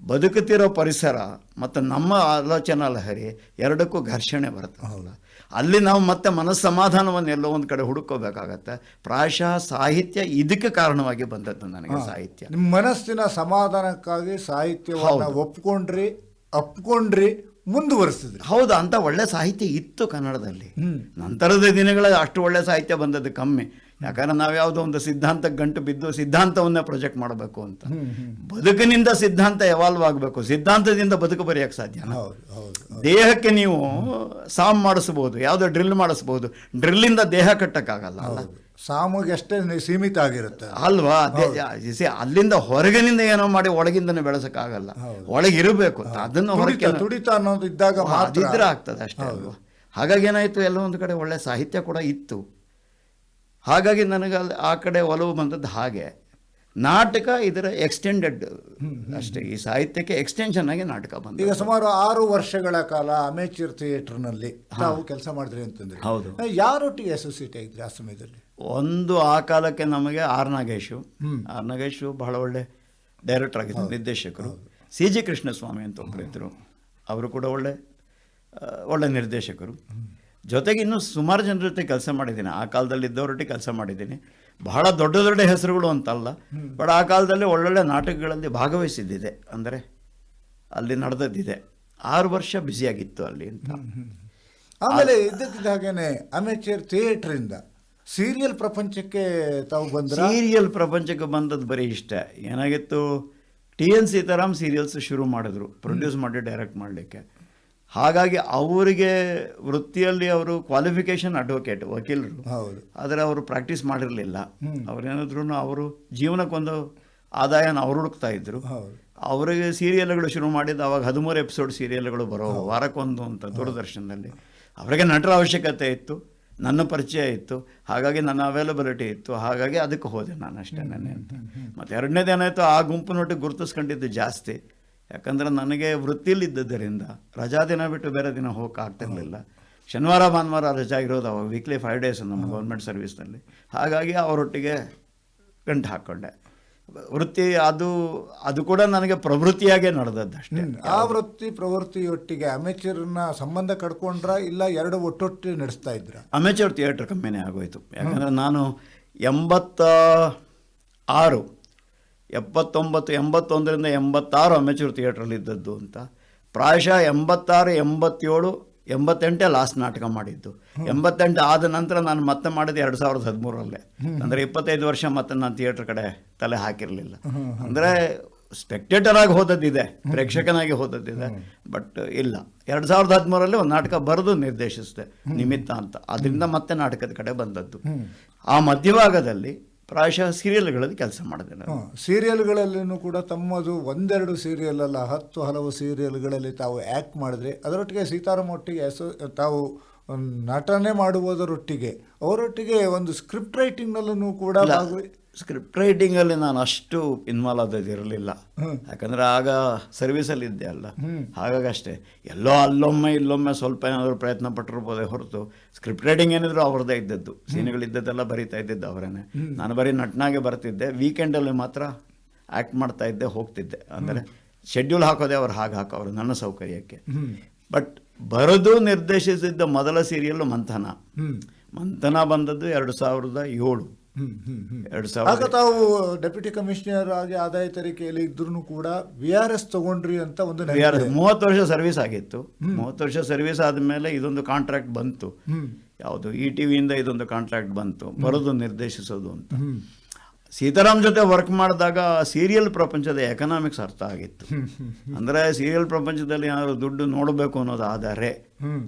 ಬದುಕುತ್ತಿರೋ ಪರಿಸರ ಮತ್ತು ನಮ್ಮ ಆಲೋಚನಾ ಲಹರಿ ಎರಡಕ್ಕೂ ಘರ್ಷಣೆ ಬರ್ತದಲ್ಲ ಅಲ್ಲಿ ನಾವು ಮತ್ತೆ ಮನಸ್ಸಮಾಧಾನವನ್ನು ಎಲ್ಲೋ ಒಂದು ಕಡೆ ಹುಡುಕೋಬೇಕಾಗತ್ತೆ. ಪ್ರಾಯಶಃ ಸಾಹಿತ್ಯ ಇದಕ್ಕೆ ಕಾರಣವಾಗಿ ಬಂದದ್ದು ನನಗೆ ಸಾಹಿತ್ಯ. ನಿಮ್ಮ ಮನಸ್ಸಿನ ಸಮಾಧಾನಕ್ಕಾಗಿ ಸಾಹಿತ್ಯವನ್ನು ಒಪ್ಕೊಂಡ್ರಿ ಅಪ್ಕೊಂಡ್ರಿ ಮುಂದುವರಿಸಿದ್ರಿ. ಹೌದು ಅಂತ ಒಳ್ಳೆ ಸಾಹಿತ್ಯ ಇತ್ತು ಕನ್ನಡದಲ್ಲಿ. ನಂತರದ ದಿನಗಳಲ್ಲಿ ಅಷ್ಟು ಒಳ್ಳೆ ಸಾಹಿತ್ಯ ಬಂದದ್ದು ಕಮ್ಮಿ. ಯಾಕಂದ್ರೆ ನಾವು ಯಾವುದೋ ಒಂದು ಸಿದ್ಧಾಂತಕ್ಕೆ ಗಂಟು ಬಿದ್ದು ಸಿದ್ಧಾಂತವನ್ನ ಪ್ರೊಜೆಕ್ಟ್ ಮಾಡಬೇಕು ಅಂತ. ಬದುಕಿನಿಂದ ಸಿದ್ಧಾಂತ ಎವಾಲ್ವ್ ಆಗಬೇಕು. ಸಿದ್ಧಾಂತದಿಂದ ಬದುಕು ಬರೆಯಕ್ಕೆ ಸಾಧ್ಯ ದೇಹಕ್ಕೆ ನೀವು ಸಾಮ್ ಮಾಡಿಸ್ಬೋದು ಯಾವುದೋ ಡ್ರಿಲ್ ಮಾಡಿಸ್ಬೋದು. ಡ್ರಿಲ್ಲಿಂದ ದೇಹ ಕಟ್ಟಕ್ಕಾಗಲ್ಲ ಸಾಮಗೆ ಅಷ್ಟೇ ಸೀಮಿತ ಆಗಿರುತ್ತೆ. ಅಲ್ವಾ? ಅಲ್ಲಿಂದ ಹೊರಗಿನಿಂದ ಏನೋ ಮಾಡಿ ಒಳಗಿಂದನೇ ಬೆಳೆಸಕ್ಕಾಗಲ್ಲ. ಒಳಗಿರಬೇಕು. ಅದನ್ನು ಹೊರಗೆ ತುಡಿತ ಅನ್ನೋದು ಇದ್ದಾಗ ಇದ್ರೆ ಆಗ್ತದೆ ಅಷ್ಟೇ ಅಲ್ವಾ? ಹಾಗಾಗಿ ಏನಾಯ್ತು? ಎಲ್ಲ ಒಂದು ಕಡೆ ಒಳ್ಳೆ ಸಾಹಿತ್ಯ ಕೂಡ ಇತ್ತು. ಹಾಗಾಗಿ ನನಗೆ ಅಲ್ಲಿ ಆ ಕಡೆ ಒಲವು ಬಂದದ್ದು ಹಾಗೆ. ನಾಟಕ ಇದರ ಎಕ್ಸ್ಟೆಂಡೆಡ್ ಅಷ್ಟೇ. ಈ ಸಾಹಿತ್ಯಕ್ಕೆ ಎಕ್ಸ್ಟೆನ್ಷನ್ ಆಗಿ ನಾಟಕ ಬಂದ ಈಗ ಸುಮಾರು ಆರು ವರ್ಷಗಳ ಕಾಲ ಅಮೇಚೂರ್ ಥಿಯೇಟರ್ನಲ್ಲಿ ನಾವು ಕೆಲಸ ಮಾಡಿದ್ರಿ ಅಂತಂದ್ರೆ. ಹೌದು. ಯಾರೊಟ್ಟಿಗೆ ಅಸೋಸಿಯೇಟ್ ಆಗಿದ್ರಿ ಆ ಸಮಯದಲ್ಲಿ? ಒಂದು ಆ ಕಾಲಕ್ಕೆ ನಮಗೆ ಆರ್ ನಾಗೇಶು. ಆರ್ ನಾಗೇಶು ಬಹಳ ಒಳ್ಳೆ ಡೈರೆಕ್ಟರ್ ಆಗಿದ್ದರು ನಿರ್ದೇಶಕರು. ಸಿ ಜಿ ಕೃಷ್ಣಸ್ವಾಮಿ ಅಂತ ಒಬ್ಬರು ಇದ್ದರು ಅವರು ಕೂಡ ಒಳ್ಳೆ ಒಳ್ಳೆ ನಿರ್ದೇಶಕರು. ಜೊತೆಗೆ ಇನ್ನೂ ಸುಮಾರು ಜನರ ಜೊತೆ ಕೆಲಸ ಮಾಡಿದ್ದೀನಿ. ಆ ಕಾಲದಲ್ಲಿ ಇದ್ದವರೊಟ್ಟಿಗೆ ಕೆಲಸ ಮಾಡಿದ್ದೀನಿ. ಬಹಳ ದೊಡ್ಡ ದೊಡ್ಡ ಹೆಸರುಗಳು ಅಂತಲ್ಲ. ಬಟ್ ಆ ಕಾಲದಲ್ಲಿ ಒಳ್ಳೊಳ್ಳೆ ನಾಟಕಗಳಲ್ಲಿ ಭಾಗವಹಿಸಿದ್ದಿದೆ. ಅಂದರೆ ಅಲ್ಲಿ ನಡೆದದ್ದಿದೆ. ಆರು ವರ್ಷ ಬ್ಯುಸಿಯಾಗಿತ್ತು ಅಲ್ಲಿ ಅಂತ. ಆಮೇಲೆ ಇದ್ದಕ್ಕಿದ್ದ ಹಾಗೇನೆ ಥಿಯೇಟ್ರಿಂದ ಸೀರಿಯಲ್ ಪ್ರಪಂಚಕ್ಕೆ ತಾವು ಬಂದ ಸೀರಿಯಲ್ ಪ್ರಪಂಚಕ್ಕೆ ಬಂದದ್ದು ಬರೀ ಇಷ್ಟ. ಏನಾಗಿತ್ತು? ಟಿ ಎನ್ ಸೀತಾರಾಮ್ ಸೀರಿಯಲ್ಸ್ ಶುರು ಮಾಡಿದ್ರು. ಪ್ರೊಡ್ಯೂಸ್ ಮಾಡಿ ಡೈರೆಕ್ಟ್ ಮಾಡಲಿಕ್ಕೆ. ಹಾಗಾಗಿ ಅವರಿಗೆ ವೃತ್ತಿಯಲ್ಲಿ ಅವರು ಕ್ವಾಲಿಫಿಕೇಶನ್ ಅಡ್ವೊಕೇಟ್ ವಕೀಲರು. ಹೌದು. ಆದರೆ ಅವರು ಪ್ರಾಕ್ಟೀಸ್ ಮಾಡಿರಲಿಲ್ಲ. ಅವ್ರೇನಾದ್ರೂ ಅವರು ಜೀವನಕ್ಕೊಂದು ಆದಾಯನ ಅವ್ರು ಹುಡುಕ್ತಾ ಇದ್ರು. ಅವರಿಗೆ ಸೀರಿಯಲ್ಗಳು ಶುರು ಮಾಡಿದ್ದು ಅವಾಗ ಹದಿಮೂರು ಎಪಿಸೋಡ್ ಸೀರಿಯಲ್ಗಳು ಬರೋ ವಾರಕ್ಕೊಂದು ಅಂತ ದೂರದರ್ಶನದಲ್ಲಿ. ಅವರಿಗೆ ನಟರ ಅವಶ್ಯಕತೆ ಇತ್ತು. ನನ್ನ ಪರಿಚಯ ಇತ್ತು. ಹಾಗಾಗಿ ನನ್ನ ಅವೈಲಬಿಲಿಟಿ ಇತ್ತು. ಹಾಗಾಗಿ ಅದಕ್ಕೆ ಹೋದೆ ನಾನು ಅಷ್ಟೇ ನೆನೆ ಅಂತ. ಮತ್ತು ಎರಡನೇದೇನಾಯಿತು ಆ ಗುಂಪಿನೊಟ್ಟಿಗೆ ಗುರುತಿಸ್ಕೊಂಡಿದ್ದು ಜಾಸ್ತಿ. ಯಾಕಂದರೆ ನನಗೆ ವೃತ್ತಿಲಿದ್ದದ್ದರಿಂದ ರಜಾ ದಿನ ಬಿಟ್ಟು ಬೇರೆ ದಿನ ಹೋಗಕ್ಕಾಗ್ತಿರಲಿಲ್ಲ ಶನಿವಾರ ಭಾನುವಾರ ರಜಾ ಇರೋದು ಅವಾಗ ವೀಕ್ಲಿ ಫೈವ್ ಡೇಸ್ ನಮ್ಮ ಗೌರ್ಮೆಂಟ್ ಸರ್ವಿಸ್ನಲ್ಲಿ ಹಾಗಾಗಿ ಅವರೊಟ್ಟಿಗೆ ಗಂಟು ಹಾಕ್ಕೊಂಡೆ. ವೃತ್ತಿ ಅದು ಅದು ಕೂಡ ನನಗೆ ಪ್ರವೃತ್ತಿಯಾಗೇ ನಡೆದದ್ದು ಅಷ್ಟೇ ಆ ವೃತ್ತಿ ಪ್ರವೃತ್ತಿಯೊಟ್ಟಿಗೆ ಅಮೆಚೂರ್ನ ಸಂಬಂಧ ಕಡ್ಕೊಂಡ್ರ ಇಲ್ಲ ಎರಡು ಒಟ್ಟೊಟ್ಟು ನಡೆಸ್ತಾ ಇದ್ರ? ಅಮೆಚೂರ್ ಥಿಯೇಟರ್ ಕಮ್ಮಿನೇ ಆಗೋಯ್ತು. ಯಾಕಂದರೆ ನಾನು ಎಂಬತ್ತ ಆರು ಎಪ್ಪತ್ತೊಂಬತ್ತು ಎಂಬತ್ತೊಂದರಿಂದ ಎಂಬತ್ತಾರು ಅಮೆಚೂರ್ ಥಿಯೇಟ್ರಲ್ಲಿ ಇದ್ದದ್ದು ಅಂತ. ಪ್ರಾಯಶಃ ಎಂಬತ್ತಾರು ಎಂಬತ್ತೇಳು ಎಂಬತ್ತೆಂಟೇ ಲಾಸ್ಟ್ ನಾಟಕ ಮಾಡಿದ್ದು. ಎಂಬತ್ತೆಂಟು ಆದ ನಂತರ ನಾನು ಮತ್ತೆ ಮಾಡಿದ್ದು ಎರಡು ಸಾವಿರದ ಹದಿಮೂರಲ್ಲೇ. ಅಂದರೆ ಇಪ್ಪತ್ತೈದು ವರ್ಷ ಮತ್ತೆ ನಾನು ಥಿಯೇಟರ್ ಕಡೆ ತಲೆ ಹಾಕಿರಲಿಲ್ಲ. ಅಂದರೆ ಸ್ಪೆಕ್ಟೇಟರ್ ಆಗಿ ಹೋದದ್ದಿದೆ ಪ್ರೇಕ್ಷಕನಾಗಿ ಹೋದದ್ದಿದೆ. ಬಟ್ ಇಲ್ಲ. ಎರಡು ಸಾವಿರದ ಹದಿಮೂರರಲ್ಲಿ ಒಂದು ನಾಟಕ ಬರೆದು ನಿರ್ದೇಶಿಸಿದೆ ನಿಮಿತ್ತ ಅಂತ. ಅದರಿಂದ ಮತ್ತೆ ನಾಟಕದ ಕಡೆ ಬಂದದ್ದು. ಆ ಮಧ್ಯಭಾಗದಲ್ಲಿ ಪ್ರಾಯಶಃ ಸೀರಿಯಲ್ಗಳಲ್ಲಿ ಕೆಲಸ ಮಾಡಿದೆ ನಾನು. ಸೀರಿಯಲ್ಗಳಲ್ಲಿನೂ ಕೂಡ ತಮ್ಮದು ಒಂದೆರಡು ಸೀರಿಯಲ್ ಅಲ್ಲ ಹತ್ತು ಹಲವು ಸೀರಿಯಲ್ಗಳಲ್ಲಿ ತಾವು ಆ್ಯಕ್ಟ್ ಮಾಡಿದ್ರೆ ಅದರೊಟ್ಟಿಗೆ ಸೀತಾರಾಮ್ ಒಟ್ಟಿಗೆ ಅಸೋ ತಾವು ಒಂದು ನಟನೆ ಮಾಡುವುದರೊಟ್ಟಿಗೆ ಅವರೊಟ್ಟಿಗೆ ಒಂದು ಸ್ಕ್ರಿಪ್ಟ್ ರೈಟಿಂಗ್ನಲ್ಲೂ ಕೂಡ ಸ್ಕ್ರಿಪ್ಟ್ ರೈಟಿಂಗಲ್ಲಿ ನಾನು ಅಷ್ಟು ಇನ್ವಾಲ್ವ್ ಆದದ್ದು ಇರಲಿಲ್ಲ. ಯಾಕಂದರೆ ಆಗ ಸರ್ವಿಸಲ್ಲಿ ಇದ್ದೆ ಅಲ್ಲ. ಹಾಗಾಗಿ ಅಷ್ಟೇ. ಎಲ್ಲೋ ಅಲ್ಲೊಮ್ಮೆ ಇಲ್ಲೊಮ್ಮೆ ಸ್ವಲ್ಪ ಏನಾದರೂ ಪ್ರಯತ್ನ ಪಟ್ಟಿರ್ಬೋದೇ ಹೊರತು ಸ್ಕ್ರಿಪ್ಟ್ ರೈಟಿಂಗ್ ಏನಿದ್ರು ಅವ್ರದ್ದೇ ಇದ್ದದ್ದು. ಸೀನ್ಗಳಿದ್ದದ್ದೆಲ್ಲ ಬರೀತಾ ಇದ್ದಿದ್ದು ಅವರೇನೆ. ನಾನು ಬರೀ ನಟನಾಗೆ ಬರ್ತಿದ್ದೆ. ವೀಕೆಂಡಲ್ಲಿ ಮಾತ್ರ ಆ್ಯಕ್ಟ್ ಮಾಡ್ತಾ ಇದ್ದೆ ಹೋಗ್ತಿದ್ದೆ. ಅಂದರೆ ಶೆಡ್ಯೂಲ್ ಹಾಕೋದೆ ಅವ್ರು ಹಾಗೆ ಹಾಕೋರು ನನ್ನ ಸೌಕರ್ಯಕ್ಕೆ. ಬಟ್ ಬರೆದು ನಿರ್ದೇಶಿಸಿದ್ದ ಮೊದಲ ಸೀರಿಯಲ್ಲು ಮಂಥನ. ಮಂಥನ ಬಂದದ್ದು ಎರಡು ಸಾವಿರದ ಏಳು. ಹ್ಮ್ ಸಾವಿರ ಎರಡು ಆಗ ತಾವು ಡೆಪ್ಯೂಟಿ ಕಮಿಷನರ್ ಆಗಿ ಆದಾಯ ತೆರಿಗೆಯಲ್ಲಿ ಇದ್ರೂ ಕೂಡ ವಿ ಆರ್ ಎಸ್ ತಗೊಂಡ್ರಿ ಅಂತ ಒಂದು ನೆನಪಿದೆ. ಯಾರು ಮೂವತ್ತು ವರ್ಷ ಸರ್ವಿಸ್ ಆಗಿತ್ತು. ಮೂವತ್ತು ವರ್ಷ ಸರ್ವಿಸ್ ಆದಮೇಲೆ ಇದೊಂದು ಕಾಂಟ್ರಾಕ್ಟ್ ಬಂತು. ಯಾವುದು? ಇ ಟಿ ವಿಯಿಂದ ಇದೊಂದು ಕಾಂಟ್ರಾಕ್ಟ್ ಬಂತು. ಬರೋದು ನಿರ್ದೇಶಿಸೋದು ಅಂತ. ಸೀತಾರಾಮ್ ಜೊತೆ ವರ್ಕ್ ಮಾಡಿದಾಗ ಸೀರಿಯಲ್ ಪ್ರಪಂಚದ ಎಕನಾಮಿಕ್ಸ್ ಅರ್ಥ ಆಗಿತ್ತು. [LAUGHS] ಅಂದರೆ ಸೀರಿಯಲ್ ಪ್ರಪಂಚದಲ್ಲಿ ಏನಾದ್ರು ದುಡ್ಡು ನೋಡಬೇಕು ಅನ್ನೋದು ಆಧಾರೆ.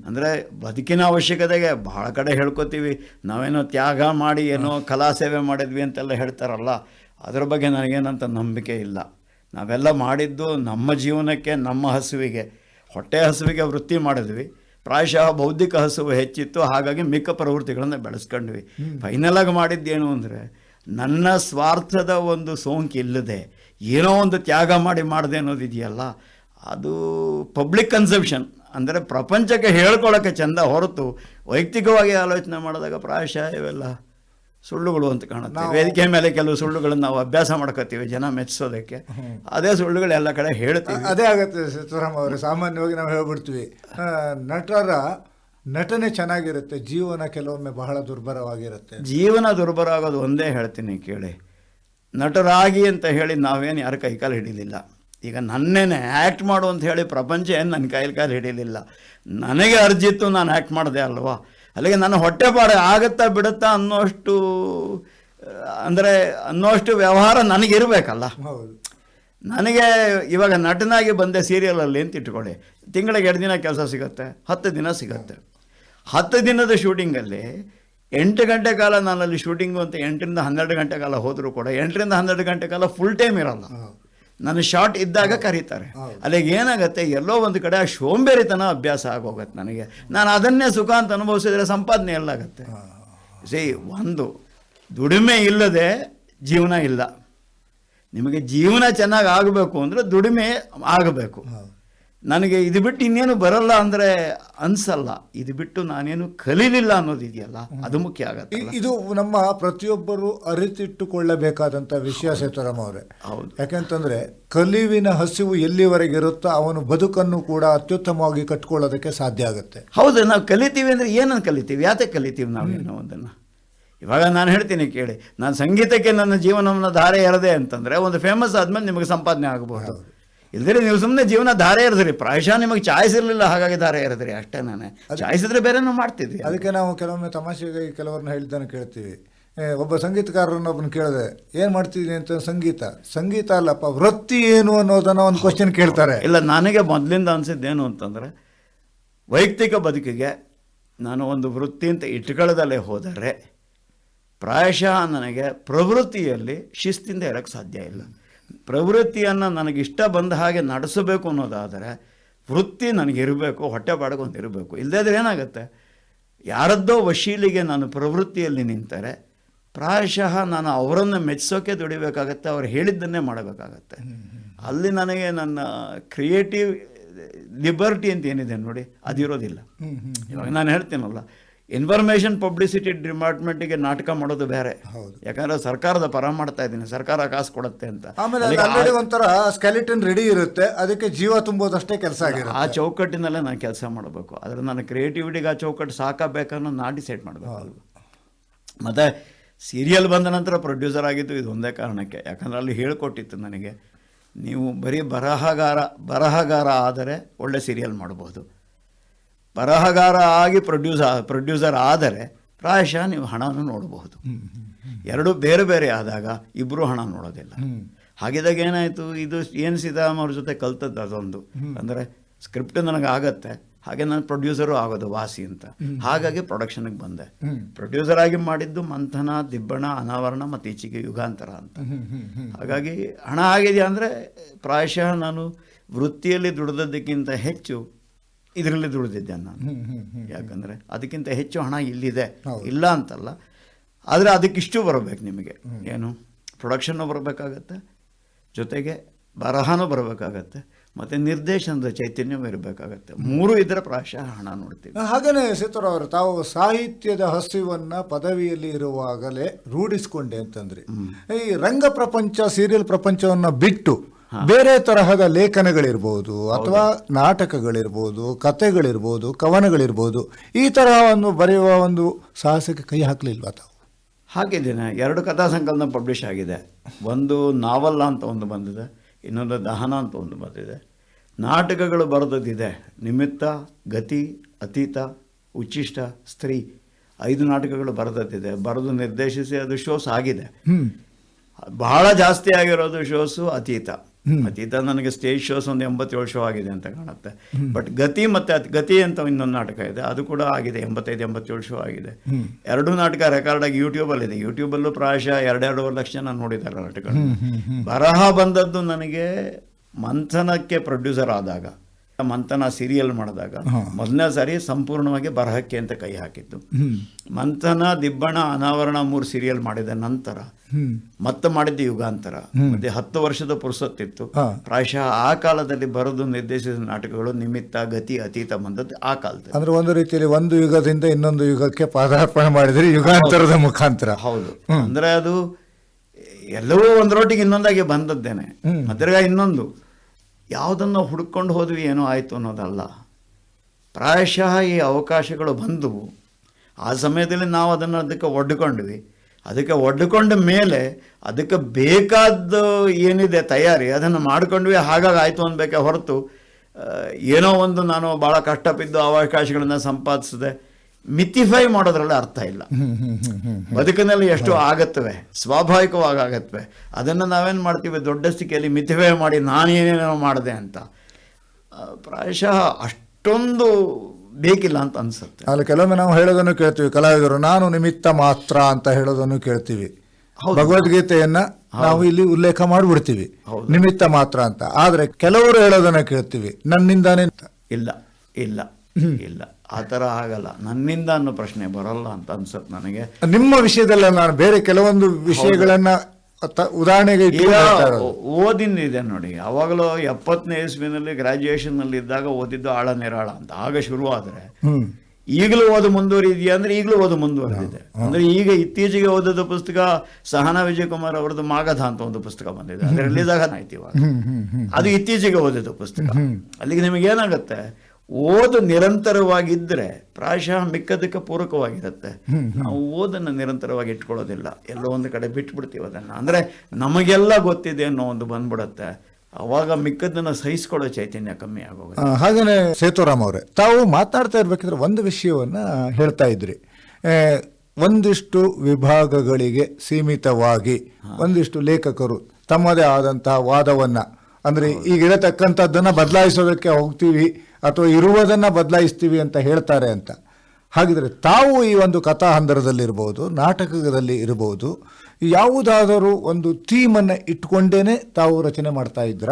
ಅಂದರೆ ಬದುಕಿನ ಅವಶ್ಯಕತೆಗೆ ಬಹಳ ಕಡೆ ಹೇಳ್ಕೊತೀವಿ ನಾವೇನೋ ತ್ಯಾಗ ಮಾಡಿ ಏನೋ ಕಲಾ ಸೇವೆ ಮಾಡಿದ್ವಿ ಅಂತೆಲ್ಲ ಹೇಳ್ತಾರಲ್ಲ ಅದರ ಬಗ್ಗೆ ನನಗೇನಂತ ನಂಬಿಕೆ ಇಲ್ಲ. ನಾವೆಲ್ಲ ಮಾಡಿದ್ದು ನಮ್ಮ ಜೀವನಕ್ಕೆ ನಮ್ಮ ಹಸುವಿಗೆ. ಹೊಟ್ಟೆ ಹಸುವಿಗೆ ವೃತ್ತಿ ಮಾಡಿದ್ವಿ. ಪ್ರಾಯಶಃ ಬೌದ್ಧಿಕ ಹಸುವು ಹೆಚ್ಚಿತ್ತು ಹಾಗಾಗಿ ಮಿಕ್ಕ ಪ್ರವೃತ್ತಿಗಳನ್ನು ಬೆಳೆಸ್ಕೊಂಡ್ವಿ. ಫೈನಲ್ ಆಗಿ ಮಾಡಿದ್ದೇನು ಅಂದರೆ ನನ್ನ ಸ್ವಾರ್ಥದ ಒಂದು ಸೋಂಕಿಲ್ಲದೆ ಏನೋ ಒಂದು ತ್ಯಾಗ ಮಾಡಿ ಮಾಡಿದೆ ಅನ್ನೋದಿದೆಯಲ್ಲ ಅದು ಪಬ್ಲಿಕ್ ಕನ್ಸಂಪ್ಷನ್ ಅಂದರೆ ಪ್ರಪಂಚಕ್ಕೆ ಹೇಳ್ಕೊಳ್ಳೋಕ್ಕೆ ಚಂದ ಹೊರತು ವೈಯಕ್ತಿಕವಾಗಿ ಆಲೋಚನೆ ಮಾಡಿದಾಗ ಪ್ರಾಯಶಃ ಇವೆಲ್ಲ ಸುಳ್ಳುಗಳು ಅಂತ ಕಾಣುತ್ತೆ. ವೇದಿಕೆ ಮೇಲೆ ಕೆಲವು ಸುಳ್ಳುಗಳನ್ನು ನಾವು ಅಭ್ಯಾಸ ಮಾಡ್ಕೋತೀವಿ ಜನ ಮೆಚ್ಚಿಸೋದಕ್ಕೆ ಅದೇ ಸುಳ್ಳುಗಳು ಎಲ್ಲ ಕಡೆ ಹೇಳ್ತೀವಿ. ಅದೇ ಆಗುತ್ತೆ ಸಿದ್ದರಾಮ ಅವರು ಸಾಮಾನ್ಯವಾಗಿ ನಾವು ಹೇಳ್ಬಿಡ್ತೀವಿ. ನಟರ ನಟನೆ ಚೆನ್ನಾಗಿರುತ್ತೆ ಜೀವನ ಕೆಲವೊಮ್ಮೆ ಬಹಳ ದುರ್ಬರವಾಗಿರುತ್ತೆ ಜೀವನ ದುರ್ಬರ ಆಗೋದು ಒಂದೇ ಹೇಳ್ತೀನಿ ಕೇಳಿ. ನಟರಾಗಿ ಅಂತ ಹೇಳಿ ನಾವೇನು ಯಾರು ಕೈಕಾಲು ಹಿಡಿಲಿಲ್ಲ. ಈಗ ನನ್ನೇನೆ ಆ್ಯಕ್ಟ್ ಮಾಡು ಅಂತ ಹೇಳಿ ಪ್ರಪಂಚ ಏನು ನನ್ನ ಕೈಲಿ ಕಾಲು ಹಿಡಿಲಿಲ್ಲ. ನನಗೆ ಅರ್ಜಿತ್ತು ನಾನು ಆ್ಯಕ್ಟ್ ಮಾಡಿದೆ ಅಲ್ವಾ? ಅಲ್ಲಿಗೆ ನನ್ನ ಹೊಟ್ಟೆ ಪಾಡ ಆಗುತ್ತಾ ಬಿಡುತ್ತಾ ಅನ್ನೋಷ್ಟು ಅಂದರೆ ಅನ್ನೋಷ್ಟು ವ್ಯವಹಾರ ನನಗಿರಬೇಕಲ್ಲ. ಹೌದು. ನನಗೆ ಇವಾಗ ನಟನಾಗಿ ಬಂದೆ ಸೀರಿಯಲಲ್ಲಿ ಅಂತ ಇಟ್ಕೊಳ್ಳಿ? ತಿಂಗಳಿಗೆ ಎರಡು ದಿನ ಕೆಲಸ ಸಿಗುತ್ತೆ ಹತ್ತು ದಿನ ಸಿಗುತ್ತೆ. ಹತ್ತು ದಿನದ ಶೂಟಿಂಗಲ್ಲಿ ಎಂಟು ಗಂಟೆ ಕಾಲ ನಾನಲ್ಲಿ ಶೂಟಿಂಗು ಅಂತ ಎಂಟರಿಂದ ಹನ್ನೆರಡು ಗಂಟೆ ಕಾಲ ಹೋದರೂ ಕೂಡ ಎಂಟರಿಂದ ಹನ್ನೆರಡು ಗಂಟೆ ಕಾಲ ಫುಲ್ ಟೈಮ್ ಇರಲ್ಲ. ನನ್ನ ಶಾರ್ಟ್ ಇದ್ದಾಗ ಕರೀತಾರೆ. ಅಲ್ಲಿಗೆ ಏನಾಗುತ್ತೆ? ಎಲ್ಲೋ ಒಂದು ಕಡೆ ಆ ಶೋಂಬೇರಿತನ ಅಭ್ಯಾಸ ಆಗೋಗುತ್ತೆ ನನಗೆ. ನಾನು ಅದನ್ನೇ ಸುಖ ಅಂತ ಅನುಭವಿಸಿದರೆ ಸಂಪಾದನೆ ಎಲ್ಲಾಗತ್ತೆ. ಸಿ ಒಂದು ದುಡಿಮೆ ಇಲ್ಲದೆ ಜೀವನ ಇಲ್ಲ. ನಿಮಗೆ ಜೀವನ ಚೆನ್ನಾಗಿ ಆಗಬೇಕು ಅಂದರೆ ದುಡಿಮೆ ಆಗಬೇಕು. ನನಗೆ ಇದು ಬಿಟ್ಟು ಇನ್ನೇನು ಬರಲ್ಲ ಅಂದರೆ ಅನ್ಸಲ್ಲ. ಇದು ಬಿಟ್ಟು ನಾನೇನು ಕಲೀಲಿಲ್ಲ ಅನ್ನೋದಿದೆಯಲ್ಲ ಅದು ಮುಖ್ಯ ಆಗತ್ತೆ ಇದು ನಮ್ಮ ಪ್ರತಿಯೊಬ್ಬರು ಅರಿತಿಟ್ಟುಕೊಳ್ಳಬೇಕಾದಂಥ ವಿಷಯ ಸೇತುರಾಮ್ ಅವರೇ. ಹೌದು. ಯಾಕೆಂತಂದರೆ ಕಲಿವಿನ ಹಸಿವು ಎಲ್ಲಿವರೆಗೆ ಇರುತ್ತೋ ಅವನು ಬದುಕನ್ನು ಕೂಡ ಅತ್ಯುತ್ತಮವಾಗಿ ಕಟ್ಕೊಳ್ಳೋದಕ್ಕೆ ಸಾಧ್ಯ ಆಗುತ್ತೆ. ಹೌದು ನಾವು ಕಲಿತೀವಿ ಅಂದರೆ ಏನನ್ನು ಕಲಿತೀವಿ? ಯಾತೆ ಕಲಿತೀವಿ ನಾವು ಏನೋ ಒಂದನ್ನು? ಇವಾಗ ನಾನು ಹೇಳ್ತೀನಿ ಕೇಳಿ. ನಾನು ಸಂಗೀತಕ್ಕೆ ನನ್ನ ಜೀವನವನ್ನು ಧಾರೆ ಎರೆದೆ ಅಂತಂದರೆ ಒಂದು ಫೇಮಸ್ ಆದಮೇಲೆ ನಿಮಗೆ ಸಂಪಾದನೆ ಆಗಬಹುದು ಇಲ್ದಿರಿ ನೀವು ಸುಮ್ಮನೆ ಜೀವನ ಧಾರೆ ಎರೆದ್ರಿ. ಪ್ರಾಯಶಃ ನಿಮಗೆ ಚಾಯ್ಸ್ ಇರಲಿಲ್ಲ ಹಾಗಾಗಿ ಧಾರೆ ಎರೆದ್ರಿ. ಅಷ್ಟೇ ನಾನೇ. ಚಾಯ್ಸ್ ಇದ್ರೆ ಬೇರೆನೂ ಮಾಡ್ತಿದ್ವಿ ಅದಕ್ಕೆ ನಾವು ಕೆಲವೊಮ್ಮೆ ತಮಾಷೆಗೆ ಕೆಲವ್ರನ್ನ ಹೇಳಿದ್ದಾನೆ ಕೇಳ್ತೀವಿ. ಒಬ್ಬ ಸಂಗೀತಕಾರರನ್ನೊಬ್ಬನ ಕೇಳಿದೆ ಏನು ಮಾಡ್ತಿದ್ದೀನಿ ಅಂತ? ಸಂಗೀತ. ಸಂಗೀತ ಅಲ್ಲಪ್ಪ ವೃತ್ತಿ ಏನು ಅನ್ನೋದನ್ನ ಒಂದು ಕ್ವಶನ್ ಕೇಳ್ತಾರೆ. ಇಲ್ಲ ನನಗೆ ಮೊದಲಿಂದ ಅನಿಸಿದ್ದೇನು ಅಂತಂದರೆ ವೈಯಕ್ತಿಕ ಬದುಕಿಗೆ ನಾನು ಒಂದು ವೃತ್ತಿ ಅಂತ ಇಟ್ಕೊಳ್ಳದಲ್ಲೇ ಹೋದರೆ ಪ್ರಾಯಶಃ ನನಗೆ ಪ್ರವೃತ್ತಿಯಲ್ಲಿ ಶಿಸ್ತಿಂದ ಇರೋಕ್ಕೆ ಸಾಧ್ಯ ಇಲ್ಲ. ಪ್ರವೃತ್ತಿಯನ್ನು ನನಗಿಷ್ಟ ಬಂದ ಹಾಗೆ ನಡೆಸಬೇಕು ಅನ್ನೋದಾದರೆ ವೃತ್ತಿ ನನಗಿರಬೇಕು ಹೊಟ್ಟೆ ಪಾಡ್ಕೊಂಡು ಇರಬೇಕು. ಇಲ್ಲದೇ ಏನಾಗುತ್ತೆ? ಯಾರದ್ದೋ ವಶೀಲಿಗೆ ನಾನು ಪ್ರವೃತ್ತಿಯಲ್ಲಿ ನಿಂತರೆ ಪ್ರಾಯಶಃ ನಾನು ಅವರನ್ನು ಮೆಚ್ಚಿಸೋಕೆ ದುಡಿಬೇಕಾಗತ್ತೆ ಅವ್ರು ಹೇಳಿದ್ದನ್ನೇ ಮಾಡಬೇಕಾಗತ್ತೆ. ಅಲ್ಲಿ ನನಗೆ ನನ್ನ ಕ್ರಿಯೇಟಿವ್ ಲಿಬರ್ಟಿ ಅಂತ ಏನಿದೆ ನೋಡಿ ಅದಿರೋದಿಲ್ಲ. ಇವಾಗ ನಾನು ಹೇಳ್ತೀನಲ್ಲ ಇನ್ಫಾರ್ಮೇಷನ್ ಪಬ್ಲಿಸಿಟಿ ಡಿಪಾರ್ಟ್ಮೆಂಟಿಗೆ ನಾಟಕ ಮಾಡೋದು ಬೇರೆ. ಹೌದು. ಯಾಕಂದ್ರೆ ಸರ್ಕಾರದ ಪರ ಮಾಡ್ತಾ ಇದ್ದೀನಿ. ಸರ್ಕಾರ ಕಾಸು ಕೊಡುತ್ತೆ ಅಂತ. ಆಮೇಲೆ ಒಂಥರ ಸ್ಕೆಲಿಟನ್ ರೆಡಿ ಇರುತ್ತೆ. ಅದಕ್ಕೆ ಜೀವ ತುಂಬೋದಷ್ಟೇ ಕೆಲಸ ಆ ಚೌಕಟ್ಟಿನಲ್ಲೇ ನಾನು ಕೆಲಸ ಮಾಡಬೇಕು. ಆದರೆ ನನ್ನ ಕ್ರಿಯೇಟಿವಿಟಿಗೆ ಆ ಚೌಕಟ್ಟು ಸಾಕಬೇಕನ್ನೋ ನಾ ಡಿಸೈಡ್ ಮಾಡಬೇಕು ಮತ್ತು ಸೀರಿಯಲ್ ಬಂದ ನಂತರ ಪ್ರೊಡ್ಯೂಸರ್ ಆಗಿದ್ದು ಇದು ಒಂದೇ ಕಾರಣಕ್ಕೆ. ಯಾಕಂದ್ರೆ ಅಲ್ಲಿ ಹೇಳ್ಕೊಟ್ಟಿತ್ತು ನನಗೆ ನೀವು ಬರೀ ಬರಹಗಾರ ಬರಹಗಾರ ಆದರೆ ಒಳ್ಳೆ ಸೀರಿಯಲ್ ಮಾಡ್ಬೋದು. ಬರಹಗಾರ ಆಗಿ ಪ್ರೊಡ್ಯೂಸ್ ಪ್ರೊಡ್ಯೂಸರ್ ಆದರೆ ಪ್ರಾಯಶಃ ನೀವು ಹಣವನ್ನು ನೋಡಬಹುದು. ಎರಡು ಬೇರೆ ಬೇರೆ ಆದಾಗ ಇಬ್ಬರು ಹಣ ನೋಡೋದಿಲ್ಲ. ಹಾಗಿದ್ದಾಗ ಏನಾಯಿತು? ಇದು ಏನು ಸೀತಾರಾಮ್ ಅವ್ರ ಜೊತೆ ಕಲ್ತದ್ದು ಅದೊಂದು. ಅಂದರೆ ಸ್ಕ್ರಿಪ್ಟ್ ನನಗೆ ಆಗತ್ತೆ. ಹಾಗೆ ನಾನು ಪ್ರೊಡ್ಯೂಸರು ಆಗೋದು ವಾಸಿ ಅಂತ. ಹಾಗಾಗಿ ಪ್ರೊಡಕ್ಷನ್ಗೆ ಬಂದೆ. ಪ್ರೊಡ್ಯೂಸರ್ ಆಗಿ ಮಾಡಿದ್ದು ಮಂಥನ ದಿಬ್ಬಣ ಅನಾವರಣ ಮತ್ತು ಈಚೆಗೆ ಯುಗಾಂತರ ಅಂತ. ಹಾಗಾಗಿ ಹಣ ಆಗಿದೆಯಾ ಅಂದರೆ ಪ್ರಾಯಶಃ ನಾನು ವೃತ್ತಿಯಲ್ಲಿ ದುಡಿದದ್ದಕ್ಕಿಂತ ಹೆಚ್ಚು ಇದರಲ್ಲಿ ದುಡಿದಿದ್ದೆ ನಾನು. ಯಾಕಂದರೆ ಅದಕ್ಕಿಂತ ಹೆಚ್ಚು ಹಣ ಇಲ್ಲಿದೆ. ಇಲ್ಲ ಅಂತಲ್ಲ. ಆದರೆ ಅದಕ್ಕಿಷ್ಟು ಬರಬೇಕು ನಿಮಗೆ. ಏನು? ಪ್ರೊಡಕ್ಷನ್ನು ಬರಬೇಕಾಗತ್ತೆ. ಜೊತೆಗೆ ಬರಹನೂ ಬರಬೇಕಾಗತ್ತೆ. ಮತ್ತು ನಿರ್ದೇಶನದ ಚೈತನ್ಯವೂ ಇರಬೇಕಾಗತ್ತೆ. ಮೂರು ಇದರ ಪ್ರಾಯಶಃ ಹಣ ನೋಡ್ತೀವಿ. ಹಾಗೇನೆ ಸೀತಾರಾಮ್ ಅವರು ತಾವು ಸಾಹಿತ್ಯದ ಹಸಿವನ್ನು ಪದವಿಯಲ್ಲಿ ಇರುವಾಗಲೇ ರೂಢಿಸ್ಕೊಂಡೆ ಅಂತಂದ್ರೆ. ಈ ರಂಗ ಪ್ರಪಂಚ ಸೀರಿಯಲ್ ಪ್ರಪಂಚವನ್ನು ಬಿಟ್ಟು ಬೇರೆ ತರಹದ ಲೇಖನಗಳಿರ್ಬೋದು ಅಥವಾ ನಾಟಕಗಳಿರ್ಬೋದು ಕಥೆಗಳಿರ್ಬೋದು ಕವನಗಳಿರ್ಬೋದು ಈ ತರಹವನ್ನು ಒಂದು ಬರೆಯುವ ಒಂದು ಸಾಹಸಕ್ಕೆ ಕೈ ಹಾಕಲಿಲ್ವಾ ತಾವು? ಹಾಗಿದ್ದೇನೆ ಎರಡು ಕಥಾ ಸಂಕಲನ ಪಬ್ಲಿಷ್ ಆಗಿದೆ. ಒಂದು ನಾವಲ್ಲ ಅಂತ ಒಂದು ಬಂದಿದೆ ಇನ್ನೊಂದು ದಹನ ಅಂತ ಒಂದು ಬಂದಿದೆ. ನಾಟಕಗಳು ಬರೆದದ್ದಿದೆ ನಿಮಿತ್ತ ಗತಿ ಅತೀತ ಉಚ್ಚಿಷ್ಟ ಸ್ತ್ರೀ ಐದು ನಾಟಕಗಳು ಬರೆದದ್ದಿದೆ. ಬರೆದು ನಿರ್ದೇಶಿಸಿ ಅದು ಶೋಸ್ ಆಗಿದೆ. ಬಹಳ ಜಾಸ್ತಿ ಆಗಿರೋದು ಶೋಸು ಅತೀತ. ಅತೀತ ನನಗೆ ಸ್ಟೇಜ್ ಶೋಸ್ ಒಂದು ಎಂಬತ್ತೇಳು ಶೋ ಆಗಿದೆ ಅಂತ ಕಾಣುತ್ತೆ. ಬಟ್ ಗತಿ ಮತ್ತೆ ಗತಿ ಅಂತ ಇನ್ನೊಂದು ನಾಟಕ ಇದೆ. ಅದು ಕೂಡ ಆಗಿದೆ. ಎಂಬತ್ತೈದು ಎಂಬತ್ತೇಳು ಶೋ ಆಗಿದೆ. ಎರಡು ನಾಟಕ ರೆಕಾರ್ಡ್ ಆಗಿ ಯೂಟ್ಯೂಬಲ್ಲಿ ಇದೆ ಯೂಟ್ಯೂಬಲ್ಲೂ ಪ್ರಾಯಶಃ ಎರಡೆರಡೂವರೆ ಲಕ್ಷ ನಾನು ನೋಡಿದ್ದಾರೆ ನಾಟಕಗಳು ಬರಹ ಬಂದದ್ದು ನನಗೆ ಮಂಥನಕ್ಕೆ ಪ್ರೊಡ್ಯೂಸರ್ ಆದಾಗ. ಮಂಥನ ಸೀರಿಯಲ್ ಮಾಡಿದಾಗ ಮೊದಲನೇ ಸಾರಿ ಸಂಪೂರ್ಣವಾಗಿ ಬರಹಕ್ಕೆ ಅಂತ ಕೈ ಹಾಕಿತ್ತು ಮಂಥನ ದಿಬ್ಬಣ ಅನಾವರಣ ಮೂರು ಸೀರಿಯಲ್ ಮಾಡಿದ ನಂತರ ಮತ್ತೆ ಮಾಡಿದ್ದು ಯುಗಾಂತರ. ಮತ್ತೆ ಹತ್ತು ವರ್ಷದ ಪುರುಸತ್ತಿತ್ತು. ಪ್ರಾಯಶಃ ಆ ಕಾಲದಲ್ಲಿ ಬರೆದು ನಿರ್ದೇಶಿಸಿದ ನಾಟಕಗಳು ನಿಮಿತ್ತ ಗತಿ ಅತೀತ ಬಂದದ್ದು ಆ ಕಾಲದಲ್ಲಿ. ಅಂದ್ರೆ ಒಂದು ರೀತಿಯಲ್ಲಿ ಒಂದು ಯುಗದಿಂದ ಇನ್ನೊಂದು ಯುಗಕ್ಕೆ ಪಾದಾರ್ಪಣೆ ಮಾಡಿದ್ರೆ ಯುಗಾಂತರದ ಮುಖಾಂತರ. ಹೌದು. ಅಂದ್ರೆ ಅದು ಎಲ್ಲವೂ ಒಂದರೊಟ್ಟಿಗೆ ಇನ್ನೊಂದಾಗಿ ಬಂದದ್ದೇನೆ. ಅದ್ರಾಗ ಇನ್ನೊಂದು. ಯಾವುದನ್ನು ಹುಡುಕೊಂಡು ಹೋದ್ವಿ ಏನೋ ಆಯಿತು ಅನ್ನೋದಲ್ಲ. ಪ್ರಾಯಶಃ ಈ ಅವಕಾಶಗಳು ಬಂದವು. ಆ ಸಮಯದಲ್ಲಿ ನಾವು ಅದನ್ನು ಅದಕ್ಕೆ ಒಡ್ಡಿಕೊಂಡ್ವಿ ಅದಕ್ಕೆ ಒಡ್ಡಿಕೊಂಡ ಮೇಲೆ ಅದಕ್ಕೆ ಬೇಕಾದ್ದು ಏನಿದೆ ತಯಾರಿ ಅದನ್ನು ಮಾಡ್ಕೊಂಡ್ವಿ, ಹಾಗಾಗಿ ಆಯಿತು ಅನ್ಬೇಕೆ ಹೊರತು ಏನೋ ಒಂದು ನಾನು ಭಾಳ ಕಷ್ಟಪಿದ್ದು ಅವಕಾಶಗಳನ್ನು ಸಂಪಾದಿಸಿದೆ. ಮಿತಿಫೈ ಮಾಡೋದ್ರಲ್ಲಿ ಅರ್ಥ ಇಲ್ಲ. ಬದುಕಿನಲ್ಲಿ ಎಷ್ಟು ಆಗತ್ತವೆ ಸ್ವಾಭಾವಿಕವಾಗಿ ಆಗತ್ವೆ ಅದನ್ನು ನಾವೇನು ಮಾಡ್ತೀವಿ? ದೊಡ್ಡ ಸ್ಥಿತಿಯಲ್ಲಿ ಮಿತಿಫೈ ಮಾಡಿ ನಾನೇನೇನೋ ಮಾಡಿದೆ ಅಂತ. ಪ್ರಾಯಶಃ ಅಷ್ಟೊಂದು ಬೇಕಿಲ್ಲ ಅಂತ ಅನ್ಸುತ್ತೆ. ಅಲ್ಲಿ ಕೆಲವೊಮ್ಮೆ ನಾವು ಹೇಳೋದನ್ನು ಕೇಳ್ತೀವಿ ಕಲಾವಿದರು ನಾನು ನಿಮಿತ್ತ ಮಾತ್ರ ಅಂತ ಹೇಳೋದನ್ನು ಕೇಳ್ತೀವಿ. ಭಗವದ್ಗೀತೆಯನ್ನ ನಾವು ಇಲ್ಲಿ ಉಲ್ಲೇಖ ಮಾಡಿಬಿಡ್ತೀವಿ. ನಿಮಿತ್ತ ಮಾತ್ರ ಅಂತ. ಆದ್ರೆ ಕೆಲವರು ಹೇಳೋದನ್ನ ಕೇಳ್ತೀವಿ ನನ್ನಿಂದಾನೇ ಇಲ್ಲ ಇಲ್ಲ ಇಲ್ಲ. ಆ ಥರ ಆಗಲ್ಲ. ನನ್ನಿಂದ ಅನ್ನೋ ಪ್ರಶ್ನೆ ಬರಲ್ಲ ಅಂತ ಅನ್ಸುತ್ತೆ ನನಗೆ. ನಿಮ್ಮ ವಿಷಯದಲ್ಲ ನಾನು ಬೇರೆ ಕೆಲವೊಂದು ವಿಷಯಗಳನ್ನ ಉದಾಹರಣೆಗೆ ಓದಿನಿದೆ ಇರೋದು. ಓದಿನ ಇದೆ ನೋಡಿ. ಅವಾಗಲೂ ಎಪ್ಪತ್ತನೇ ಇಸ್ವಿನಲ್ಲಿ ಗ್ರಾಜುಯೇಷನ್ನಲ್ಲಿ ಇದ್ದಾಗ ಓದಿದ್ದು ಆಳ ನಿರಾಳ ಅಂತ. ಆಗ ಶುರು ಆದರೆ ಈಗಲೂ ಓದು ಮುಂದುವರಿದೆಯಾ ಅಂದ್ರೆ ಈಗಲೂ ಓದು ಮುಂದುವರೆದಿದೆ. ಅಂದ್ರೆ ಈಗ ಇತ್ತೀಚೆಗೆ ಓದಿದ ಪುಸ್ತಕ ಸಹನಾ ವಿಜಯಕುಮಾರ್ ಅವರದ್ದು ಮಾಗಧ ಅಂತ ಒಂದು ಪುಸ್ತಕ ಬಂದಿದೆ. ಅದು ರಿಲೀಸ್ ಇವಾಗ. ಅದು ಇತ್ತೀಚೆಗೆ ಓದಿದ ಪುಸ್ತಕ. ಅಲ್ಲಿಗೆ ನಿಮಗೆ ಏನಾಗುತ್ತೆ ಓದು ನಿರಂತರವಾಗಿದ್ದರೆ ಪ್ರಾಯಶಃ ಮಿಕ್ಕದಕ್ಕೆ ಪೂರಕವಾಗಿರುತ್ತೆ ನಾವು ಓದನ್ನು ನಿರಂತರವಾಗಿ ಇಟ್ಕೊಳ್ಳೋದಿಲ್ಲ. ಎಲ್ಲೋ ಒಂದು ಕಡೆ ಬಿಟ್ಬಿಡ್ತೀವಿ ಅದನ್ನು. ಅಂದರೆ ನಮಗೆಲ್ಲ ಗೊತ್ತಿದೆ ಅನ್ನೋ ಒಂದು ಬಂದ್ಬಿಡುತ್ತೆ. ಅವಾಗ ಮಿಕ್ಕದನ್ನು ಸಹಿಸ್ಕೊಳ್ಳೋ ಚೈತನ್ಯ ಕಮ್ಮಿ ಆಗೋದು ಹಾಗೇನೆ ಸೇತುರಾಮ್ ಅವರೇ ತಾವು ಮಾತಾಡ್ತಾ ಇರ್ಬೇಕಿದ್ರೆ ಒಂದು ವಿಷಯವನ್ನ ಹೇಳ್ತಾ ಇದ್ರಿ. ಒಂದಿಷ್ಟು ವಿಭಾಗಗಳಿಗೆ ಸೀಮಿತವಾಗಿ ಒಂದಿಷ್ಟು ಲೇಖಕರು ತಮ್ಮದೇ ಆದಂತಹ ವಾದವನ್ನ ಅಂದ್ರೆ ಈಗ ಇರತಕ್ಕಂಥದ್ದನ್ನ ಬದಲಾಯಿಸೋದಕ್ಕೆ ಹೋಗ್ತೀವಿ. ಅಥವಾ ಇರುವುದನ್ನು ಬದಲಾಯಿಸ್ತೀವಿ ಅಂತ ಹೇಳ್ತಾರೆ ಅಂತ. ಹಾಗಿದ್ರೆ ತಾವು ಈ ಒಂದು ಕಥಾ ಹಂದರದಲ್ಲಿರ್ಬೋದು ನಾಟಕದಲ್ಲಿ ಇರಬಹುದು ಯಾವುದಾದರೂ ಒಂದು ಥೀಮನ್ನು ಇಟ್ಕೊಂಡೇನೆ ತಾವು ರಚನೆ ಮಾಡ್ತಾ ಇದ್ರ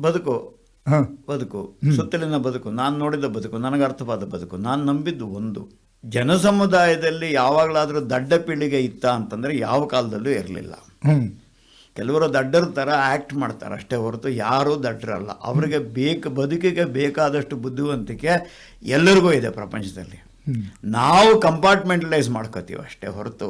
ಬದುಕು. ಹ. ಬದುಕು. ಸುತ್ತಲಿನ ಬದುಕು ನಾನು ನೋಡಿದ ಬದುಕು ನನಗೆ ಅರ್ಥವಾದ ಬದುಕು ನಾನು ನಂಬಿದ್ದು ಒಂದು. ಜನಸಮುದಾಯದಲ್ಲಿ ಯಾವಾಗಲಾದರೂ ದಡ್ಡ ಪೀಳಿಗೆ ಇತ್ತ ಅಂತಂದರೆ ಯಾವ ಕಾಲದಲ್ಲೂ ಇರಲಿಲ್ಲ. ಕೆಲವರು ದಡ್ಡರ ಥರ ಆ್ಯಕ್ಟ್ ಮಾಡ್ತಾರೆ ಅಷ್ಟೇ ಹೊರತು ಯಾರೂ ದಡ್ಡರಲ್ಲ. ಅವರಿಗೆ ಬೇಕು ಬದುಕಿಗೆ ಬೇಕಾದಷ್ಟು ಬುದ್ಧಿವಂತಿಕೆ ಎಲ್ಲರಿಗೂ ಇದೆ ಪ್ರಪಂಚದಲ್ಲಿ. ನಾವು ಕಂಪಾರ್ಟ್ಮೆಂಟಲೈಸ್ ಮಾಡ್ಕೋತೀವಿ ಅಷ್ಟೇ ಹೊರತು.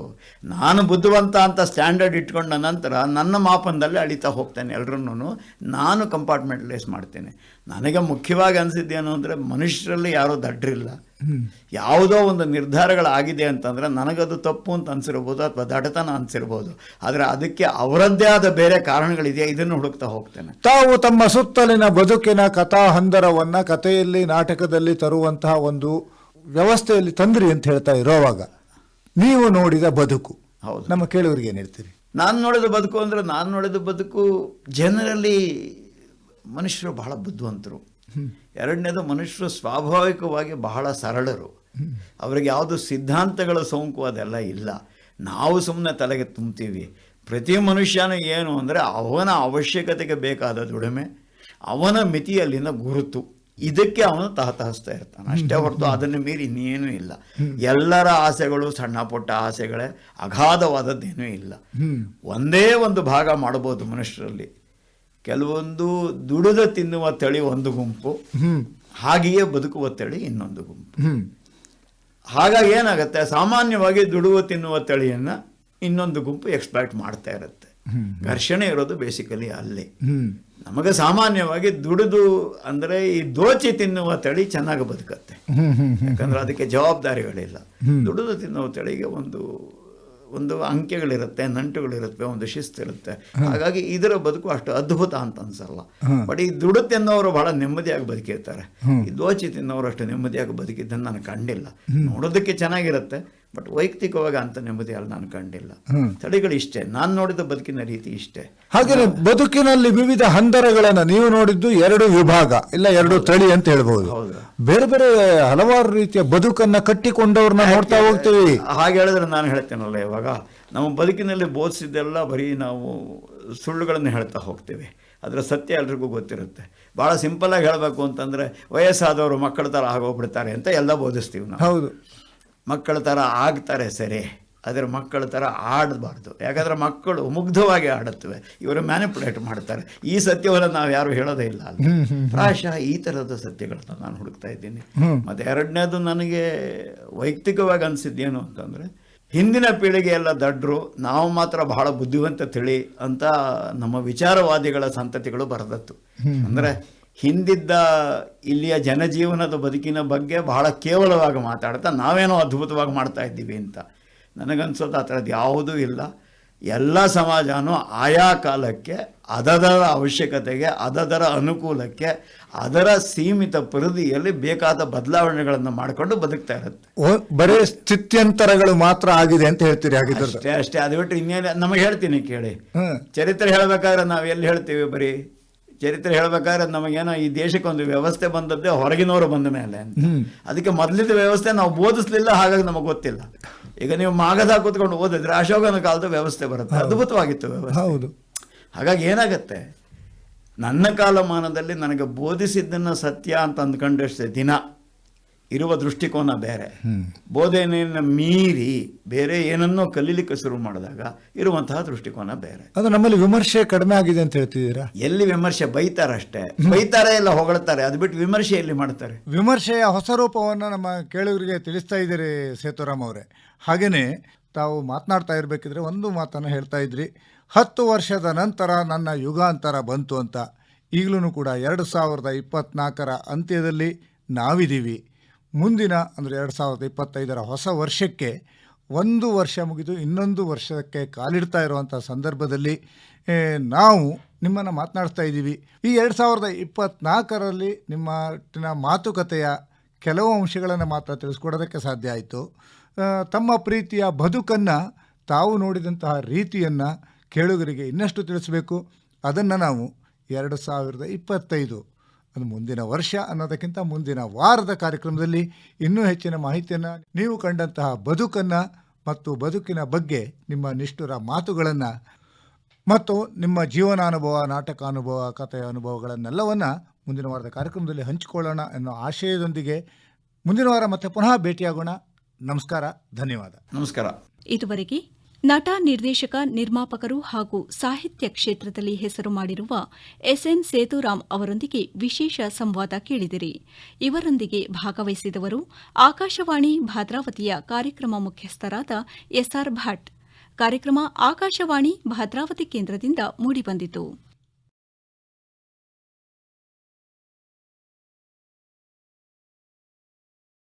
ನಾನು ಬುದ್ಧಿವಂತ ಅಂತ ಸ್ಟ್ಯಾಂಡರ್ಡ್ ಇಟ್ಕೊಂಡ ನಂತರ ನನ್ನ ಮಾಪನದಲ್ಲಿ ಅಳಿತಾ ಹೋಗ್ತೇನೆ ಎಲ್ಲರನ್ನೂ ನಾನು ಕಂಪಾರ್ಟ್ಮೆಂಟಲೈಸ್ ಮಾಡ್ತೇನೆ. ನನಗೆ ಮುಖ್ಯವಾಗಿ ಅನಿಸಿದ್ದೇನು ಅಂದರೆ ಮನುಷ್ಯರಲ್ಲಿ ಯಾರೂ ದಡ್ಡ್ರಿಲ್ಲ ಯಾವುದೋ ಒಂದು ನಿರ್ಧಾರಗಳಾಗಿದೆ ಅಂತಂದರೆ ನನಗದು ತಪ್ಪು ಅಂತ ಅನಿಸಿರ್ಬೋದು ಅಥವಾ ದಡತನ ಅನಿಸಿರ್ಬೋದು. ಆದರೆ ಅದಕ್ಕೆ ಅವರದ್ದೇ ಆದ ಬೇರೆ ಕಾರಣಗಳಿದೆಯಾ ಇದನ್ನು ಹುಡುಕ್ತಾ ಹೋಗ್ತೇನೆ. ತಾವು ತಮ್ಮ ಸುತ್ತಲಿನ ಬದುಕಿನ ಕಥಾ ಹಂದರವನ್ನು ಕಥೆಯಲ್ಲಿ ನಾಟಕದಲ್ಲಿ ತರುವಂತಹ ಒಂದು ವ್ಯವಸ್ಥೆಯಲ್ಲಿ ತಂದ್ರಿ ಅಂತ ಹೇಳ್ತಾ ಇರೋವಾಗ ನೀವು ನೋಡಿದ ಬದುಕು. ಹೌದು. ನಮ್ಮ ಕೇಳುವರಿಗೆ ಏನು ಹೇಳ್ತೀರಿ? ನಾನು ನೋಡಿದ ಬದುಕು ಅಂದರೆ ನಾನು ನೋಡಿದ ಬದುಕು ಜನರಲ್ಲಿ ಮನುಷ್ಯರು ಬಹಳ ಬುದ್ಧಿವಂತರು. ಎರಡನೇದು ಮನುಷ್ಯರು ಸ್ವಾಭಾವಿಕವಾಗಿ ಬಹಳ ಸರಳರು. ಅವರಿಗೆ ಯಾವುದು ಸಿದ್ಧಾಂತಗಳ ಸೋಂಕು ಅದೆಲ್ಲ ಇಲ್ಲ. ನಾವು ಸುಮ್ಮನೆ ತಲೆಗೆ ತುಂಬ್ತೀವಿ. ಪ್ರತಿ ಮನುಷ್ಯನೂ ಏನು ಅಂದರೆ ಅವನ ಅವಶ್ಯಕತೆಗೆ ಬೇಕಾದ ದುಡಿಮೆ ಅವನ ಮಿತಿಯಲ್ಲಿನ ಗುರುತು. ಇದಕ್ಕೆ ಅವನು ತಹತಹಿಸ್ತಾ ಇರ್ತಾನೆ. ಅಷ್ಟೇ ಹೊರತು ಅದನ್ನು ಮೀರಿ ಇನ್ನೇನೂ ಇಲ್ಲ. ಎಲ್ಲರ ಆಸೆಗಳು ಸಣ್ಣ ಪುಟ್ಟ ಆಸೆಗಳೇ ಅಗಾಧವಾದದ್ದೇನೂ ಇಲ್ಲ. ಒಂದೇ ಒಂದು ಭಾಗ ಮಾಡಬಹುದು ಮನುಷ್ಯರಲ್ಲಿ. ಕೆಲವೊಂದು ದುಡಿದ ತಿನ್ನುವ ತಳಿ ಒಂದು ಗುಂಪು ಹಾಗೆಯೇ ಬದುಕುವ ತಳಿ ಇನ್ನೊಂದು ಗುಂಪು. ಹಾಗಾಗಿ ಏನಾಗುತ್ತೆ? ಸಾಮಾನ್ಯವಾಗಿ ದುಡುವ ತಿನ್ನುವ ತಳಿಯನ್ನು ಇನ್ನೊಂದು ಗುಂಪು ಎಕ್ಸ್ಪೆಕ್ಟ್ ಮಾಡ್ತಾ ಇರುತ್ತೆ. ಘರ್ಷಣೆ ಇರೋದು ಬೇಸಿಕಲಿ ಅಲ್ಲಿ. ನಮಗೆ ಸಾಮಾನ್ಯವಾಗಿ ದುಡಿದು ಅಂದರೆ ಈ ದೋಚಿ ತಿನ್ನುವ ತಳಿ ಚೆನ್ನಾಗಿ ಬದುಕತ್ತೆ. ಯಾಕಂದ್ರೆ ಅದಕ್ಕೆ ಜವಾಬ್ದಾರಿಗಳಿಲ್ಲ. ದುಡಿದು ತಿನ್ನುವ ತಳಿಗೆ ಒಂದು ಒಂದು ಅಂಕೆಗಳಿರುತ್ತೆ ನಂಟುಗಳಿರುತ್ತೆ ಒಂದು ಶಿಸ್ತಿರುತ್ತೆ. ಹಾಗಾಗಿ ಇದರ ಬದುಕು ಅಷ್ಟು ಅದ್ಭುತ ಅಂತ ಅನ್ಸಲ್ಲ. ಬಟ್ ಈ ದುಡು ತಿನ್ನೋರು ಬಹಳ ನೆಮ್ಮದಿಯಾಗಿ ಬದುಕಿರ್ತಾರೆ. ಈ ದೋಚಿ ತಿನ್ನೋರು ಅಷ್ಟು ನೆಮ್ಮದಿಯಾಗಿ ಬದುಕಿದ್ದನ್ನು ನಾನು ಕಂಡಿಲ್ಲ. ನೋಡೋದಕ್ಕೆ ಚೆನ್ನಾಗಿರುತ್ತೆ. ಬಟ್ ವೈಯಕ್ತಿಕವಾಗಿ ಅಂತ ನೆಮ್ಮದಿ ಅಲ್ಲಿ ನಾನು ಕಂಡಿಲ್ಲ. ತಡೆಗಳು ತಳಿಗಳು ಇಷ್ಟೇ. ನಾನು ನೋಡಿದ ಬದುಕಿನ ರೀತಿ ಇಷ್ಟೇ. ಹಾಗೆ ಬದುಕಿನಲ್ಲಿ ವಿವಿಧ ಹಂದರಗಳನ್ನು ನೀವು ನೋಡಿದ್ದು ಎರಡು ವಿಭಾಗ ಇಲ್ಲ ಎರಡು ತಳಿ ಅಂತ ಹೇಳ್ಬೋದು. ಬೇರೆ ಬೇರೆ ಹಲವಾರು ರೀತಿಯ ಬದುಕನ್ನ ಕಟ್ಟಿಕೊಂಡವ್ರನ್ನ ನೋಡ್ತಾ ಹೋಗ್ತೀವಿ. ಹಾಗೆ ಹೇಳಿದ್ರೆ ನಾನು ಹೇಳ್ತೇನಲ್ಲ ಇವಾಗ. ನಮ್ಮ ಬದುಕಿನಲ್ಲಿ ಬೋಧಿಸಿದ್ದೆಲ್ಲ ಬರೀ ನಾವು ಸುಳ್ಳುಗಳನ್ನು ಹೇಳ್ತಾ ಹೋಗ್ತೇವೆ. ಅದರ ಸತ್ಯ ಎಲ್ರಿಗೂ ಗೊತ್ತಿರುತ್ತೆ. ಭಾಳ ಆಗಿ ಹೇಳಬೇಕು ಅಂತಂದರೆ ವಯಸ್ಸಾದವರು ಮಕ್ಕಳ ಥರ ಆಗೋಗ್ಬಿಡ್ತಾರೆ ಅಂತ ಎಲ್ಲ ಬೋಧಿಸ್ತೀವಿ ನಾವು. ಹೌದು. ಮಕ್ಕಳ ಥರ ಆಗ್ತಾರೆ ಸರಿ ಆದರೆ ಮಕ್ಕಳ ಥರ ಆಡಬಾರ್ದು. ಯಾಕಂದರೆ ಮಕ್ಕಳು ಮುಗ್ಧವಾಗಿ ಆಡುತ್ತವೆ. ಇವರು ಮ್ಯಾನಿಪುಲೇಟ್ ಮಾಡ್ತಾರೆ. ಈ ಸತ್ಯವನ್ನು ನಾವು ಯಾರು ಹೇಳೋದೇ ಇಲ್ಲ ಅಲ್ಲಿ ಪ್ರಾಯಶಃ ಈ ಥರದ ಸತ್ಯಗಳನ್ನ ನಾನು ಹುಡುಕ್ತಾ ಇದ್ದೀನಿ. ಮತ್ತು ಎರಡನೇದು ನನಗೆ ವೈಯಕ್ತಿಕವಾಗಿ ಅನಿಸಿದ್ದೇನು ಅಂತಂದರೆ ಹಿಂದಿನ ಪೀಳಿಗೆ ಎಲ್ಲ ದಡ್ರು ನಾವು ಮಾತ್ರ ಬಹಳ ಬುದ್ಧಿವಂತ ತಿಳಿ ಅಂತ ನಮ್ಮ ವಿಚಾರವಾದಿಗಳ ಸಂತತಿಗಳು ಬರೆದತ್ತು ಅಂದರೆ ಹಿಂದಿದ್ದ ಇಲ್ಲಿಯ ಜನಜೀವನದ ಬದುಕಿನ ಬಗ್ಗೆ ಬಹಳ ಕೇವಲವಾಗಿ ಮಾತಾಡ್ತಾ ನಾವೇನೋ ಅದ್ಭುತವಾಗಿ ಮಾಡ್ತಾ ಇದ್ದೀವಿ ಅಂತ. ನನಗನ್ಸೋದು ಆ ಥರದ್ದು ಯಾವುದೂ ಇಲ್ಲ. ಎಲ್ಲ ಸಮಾಜನೂ ಆಯಾ ಕಾಲಕ್ಕೆ ಅದದರ ಅವಶ್ಯಕತೆಗೆ ಅದದರ ಅನುಕೂಲಕ್ಕೆ ಅದರ ಸೀಮಿತ ಪರಿಧಿಯಲ್ಲಿ ಬೇಕಾದ ಬದಲಾವಣೆಗಳನ್ನು ಮಾಡಿಕೊಂಡು ಬದುಕ್ತಾ ಇರುತ್ತೆ. ಬರೀ ಬರೇ ಸ್ಥಿತ್ಯಂತರಗಳು ಮಾತ್ರ ಆಗಿದೆ ಅಂತ ಹೇಳ್ತೀರಿ ಅಷ್ಟೇ ಅಷ್ಟೇ. ಅದು ಬಿಟ್ಟು ಇನ್ನೇನು ನಮಗೆ ಹೇಳ್ತೀನಿ ಕೇಳಿ. ಚರಿತ್ರೆ ಹೇಳಬೇಕಾದ್ರೆ ನಾವು ಎಲ್ಲಿ ಹೇಳ್ತೀವಿ ಬರೀ? ಚರಿತ್ರೆ ಹೇಳಬೇಕಾದ್ರೆ ನಮಗೇನೋ ಈ ದೇಶಕ್ಕೊಂದು ವ್ಯವಸ್ಥೆ ಬಂದದ್ದೇ ಹೊರಗಿನವರು ಬಂದ ಮೇಲೆ ಅದಕ್ಕೆ ಮೊದಲಿದ್ದ ವ್ಯವಸ್ಥೆ ನಾವು ಬೋಧಿಸ್ಲಿಲ್ಲ ಹಾಗಾಗಿ ನಮಗೆ ಗೊತ್ತಿಲ್ಲ. ಈಗ ನೀವು ಮಾಗದ ಕೂತ್ಕೊಂಡು ಓದಿದ್ರೆ ಅಶೋಕನ ಕಾಲದ ವ್ಯವಸ್ಥೆ ಬರುತ್ತೆ. ಅದ್ಭುತವಾಗಿತ್ತು ವ್ಯವಸ್ಥೆ. ಹೌದು. ಹಾಗಾಗಿ ಏನಾಗುತ್ತೆ? ನನ್ನ ಕಾಲಮಾನದಲ್ಲಿ ನನಗೆ ಬೋಧಿಸಿದ್ದನ್ನು ಸತ್ಯ ಅಂತ ಅಂದ್ಕೊಂಡಷ್ಟೇ ದಿನ. ಇರುವ ದೃಷ್ಟಿಕೋನ ಬೇರೆ. ಬೋಧನೆಯನ್ನು ಮೀರಿ ಬೇರೆ ಏನನ್ನೋ ಕಲೀಲಿಕ್ಕೆ ಶುರು ಮಾಡಿದಾಗ ಇರುವಂತಹ ದೃಷ್ಟಿಕೋನ ಬೇರೆ. ಅದು ನಮ್ಮಲ್ಲಿ ವಿಮರ್ಶೆ ಕಡಿಮೆ ಆಗಿದೆ ಅಂತ ಹೇಳ್ತಿದ್ದೀರಾ? ಎಲ್ಲಿ ವಿಮರ್ಶೆ ಬೈತಾರಷ್ಟೇ. ಬೈತಾರೆ ಎಲ್ಲ ಹೊಗಳ್ತಾರೆ ಅದು ಬಿಟ್ಟು ವಿಮರ್ಶೆ ಎಲ್ಲಿ ಮಾಡ್ತಾರೆ? ವಿಮರ್ಶೆಯ ಹೊಸ ರೂಪವನ್ನು ನಮ್ಮ ಕೇಳುವರಿಗೆ ತಿಳಿಸ್ತಾ ಇದ್ದೀರಿ ಸೇತುರಾಮ್ ಅವರೇ. ಹಾಗೆಯೇ ತಾವು ಮಾತನಾಡ್ತಾ ಇರಬೇಕಿದ್ರೆ ಒಂದು ಮಾತನ್ನು ಹೇಳ್ತಾ ಇದ್ರಿ. ಹತ್ತು ವರ್ಷದ ನಂತರ ನನ್ನ ಯುಗಾಂತರ ಬಂತು ಅಂತ. ಈಗಲೂ ಕೂಡ ಎರಡು ಸಾವಿರದ ಇಪ್ಪತ್ನಾಲ್ಕರ ಅಂತ್ಯದಲ್ಲಿ ನಾವಿದ್ದೀವಿ. ಮುಂದಿನ ಅಂದರೆ ಎರಡು ಸಾವಿರದ ಇಪ್ಪತ್ತೈದರ ಹೊಸ ವರ್ಷಕ್ಕೆ ಒಂದು ವರ್ಷ ಮುಗಿದು ಇನ್ನೊಂದು ವರ್ಷಕ್ಕೆ ಕಾಲಿಡ್ತಾ ಇರುವಂಥ ಸಂದರ್ಭದಲ್ಲಿ ನಾವು ನಿಮ್ಮನ್ನು ಮಾತನಾಡ್ತಾ ಇದ್ದೀವಿ. ಈ ಎರಡು ಸಾವಿರದ ಇಪ್ಪತ್ತ್ನಾಲ್ಕರಲ್ಲಿ ನಿಮ್ಮ ಮಾತುಕತೆಯ ಕೆಲವು ಅಂಶಗಳನ್ನು ಮಾತ್ರ ತಿಳಿಸ್ಕೊಡೋದಕ್ಕೆ ಸಾಧ್ಯ ಆಯಿತು. ತಮ್ಮ ಪ್ರೀತಿಯ ಬದುಕನ್ನು ತಾವು ನೋಡಿದಂತಹ ರೀತಿಯನ್ನು ಕೇಳುಗರಿಗೆ ಇನ್ನಷ್ಟು ತಿಳಿಸಬೇಕು. ಅದನ್ನು ನಾವು ಎರಡು ಸಾವಿರದ ಇಪ್ಪತ್ತೈದು ಅದು ಮುಂದಿನ ವರ್ಷ ಅನ್ನೋದಕ್ಕಿಂತ ಮುಂದಿನ ವಾರದ ಕಾರ್ಯಕ್ರಮದಲ್ಲಿ ಇನ್ನೂ ಹೆಚ್ಚಿನ ಮಾಹಿತಿಯನ್ನು ನೀವು ಕಂಡಂತಹ ಬದುಕನ್ನು ಮತ್ತು ಬದುಕಿನ ಬಗ್ಗೆ ನಿಮ್ಮ ನಿಷ್ಠುರ ಮಾತುಗಳನ್ನು ಮತ್ತು ನಿಮ್ಮ ಜೀವನಾನುಭವ ನಾಟಕ ಅನುಭವ ಕಥೆಯ ಅನುಭವಗಳನ್ನೆಲ್ಲವನ್ನು ಮುಂದಿನ ವಾರದ ಕಾರ್ಯಕ್ರಮದಲ್ಲಿ ಹಂಚಿಕೊಳ್ಳೋಣ ಅನ್ನೋ ಆಶಯದೊಂದಿಗೆ ಮುಂದಿನ ವಾರ ಮತ್ತೆ ಪುನಃ ಭೇಟಿಯಾಗೋಣ. ನಮಸ್ಕಾರ ಧನ್ಯವಾದ. ನಮಸ್ಕಾರ. ಇದುವರೆಗೆ ನಟ, ನಿರ್ದೇಶಕ, ನಿರ್ಮಾಪಕರು ಹಾಗೂ ಸಾಹಿತ್ಯ ಕ್ಷೇತ್ರದಲ್ಲಿ ಹೆಸರು ಮಾಡಿರುವ ಎಸ್ಎನ್ ಸೇತುರಾಮ್ ಅವರೊಂದಿಗೆ ವಿಶೇಷ ಸಂವಾದ ಕೇಳಿದಿರಿ. ಇವರೊಂದಿಗೆ ಭಾಗವಹಿಸಿದವರು ಆಕಾಶವಾಣಿ ಭದ್ರಾವತಿಯ ಕಾರ್ಯಕ್ರಮ ಮುಖ್ಯಸ್ಥರಾದ ಎಸ್ಆರ್ ಭಟ್. ಕಾರ್ಯಕ್ರಮ ಆಕಾಶವಾಣಿ ಭದ್ರಾವತಿ ಕೇಂದ್ರದಿಂದ ಮೂಡಿಬಂದಿತು.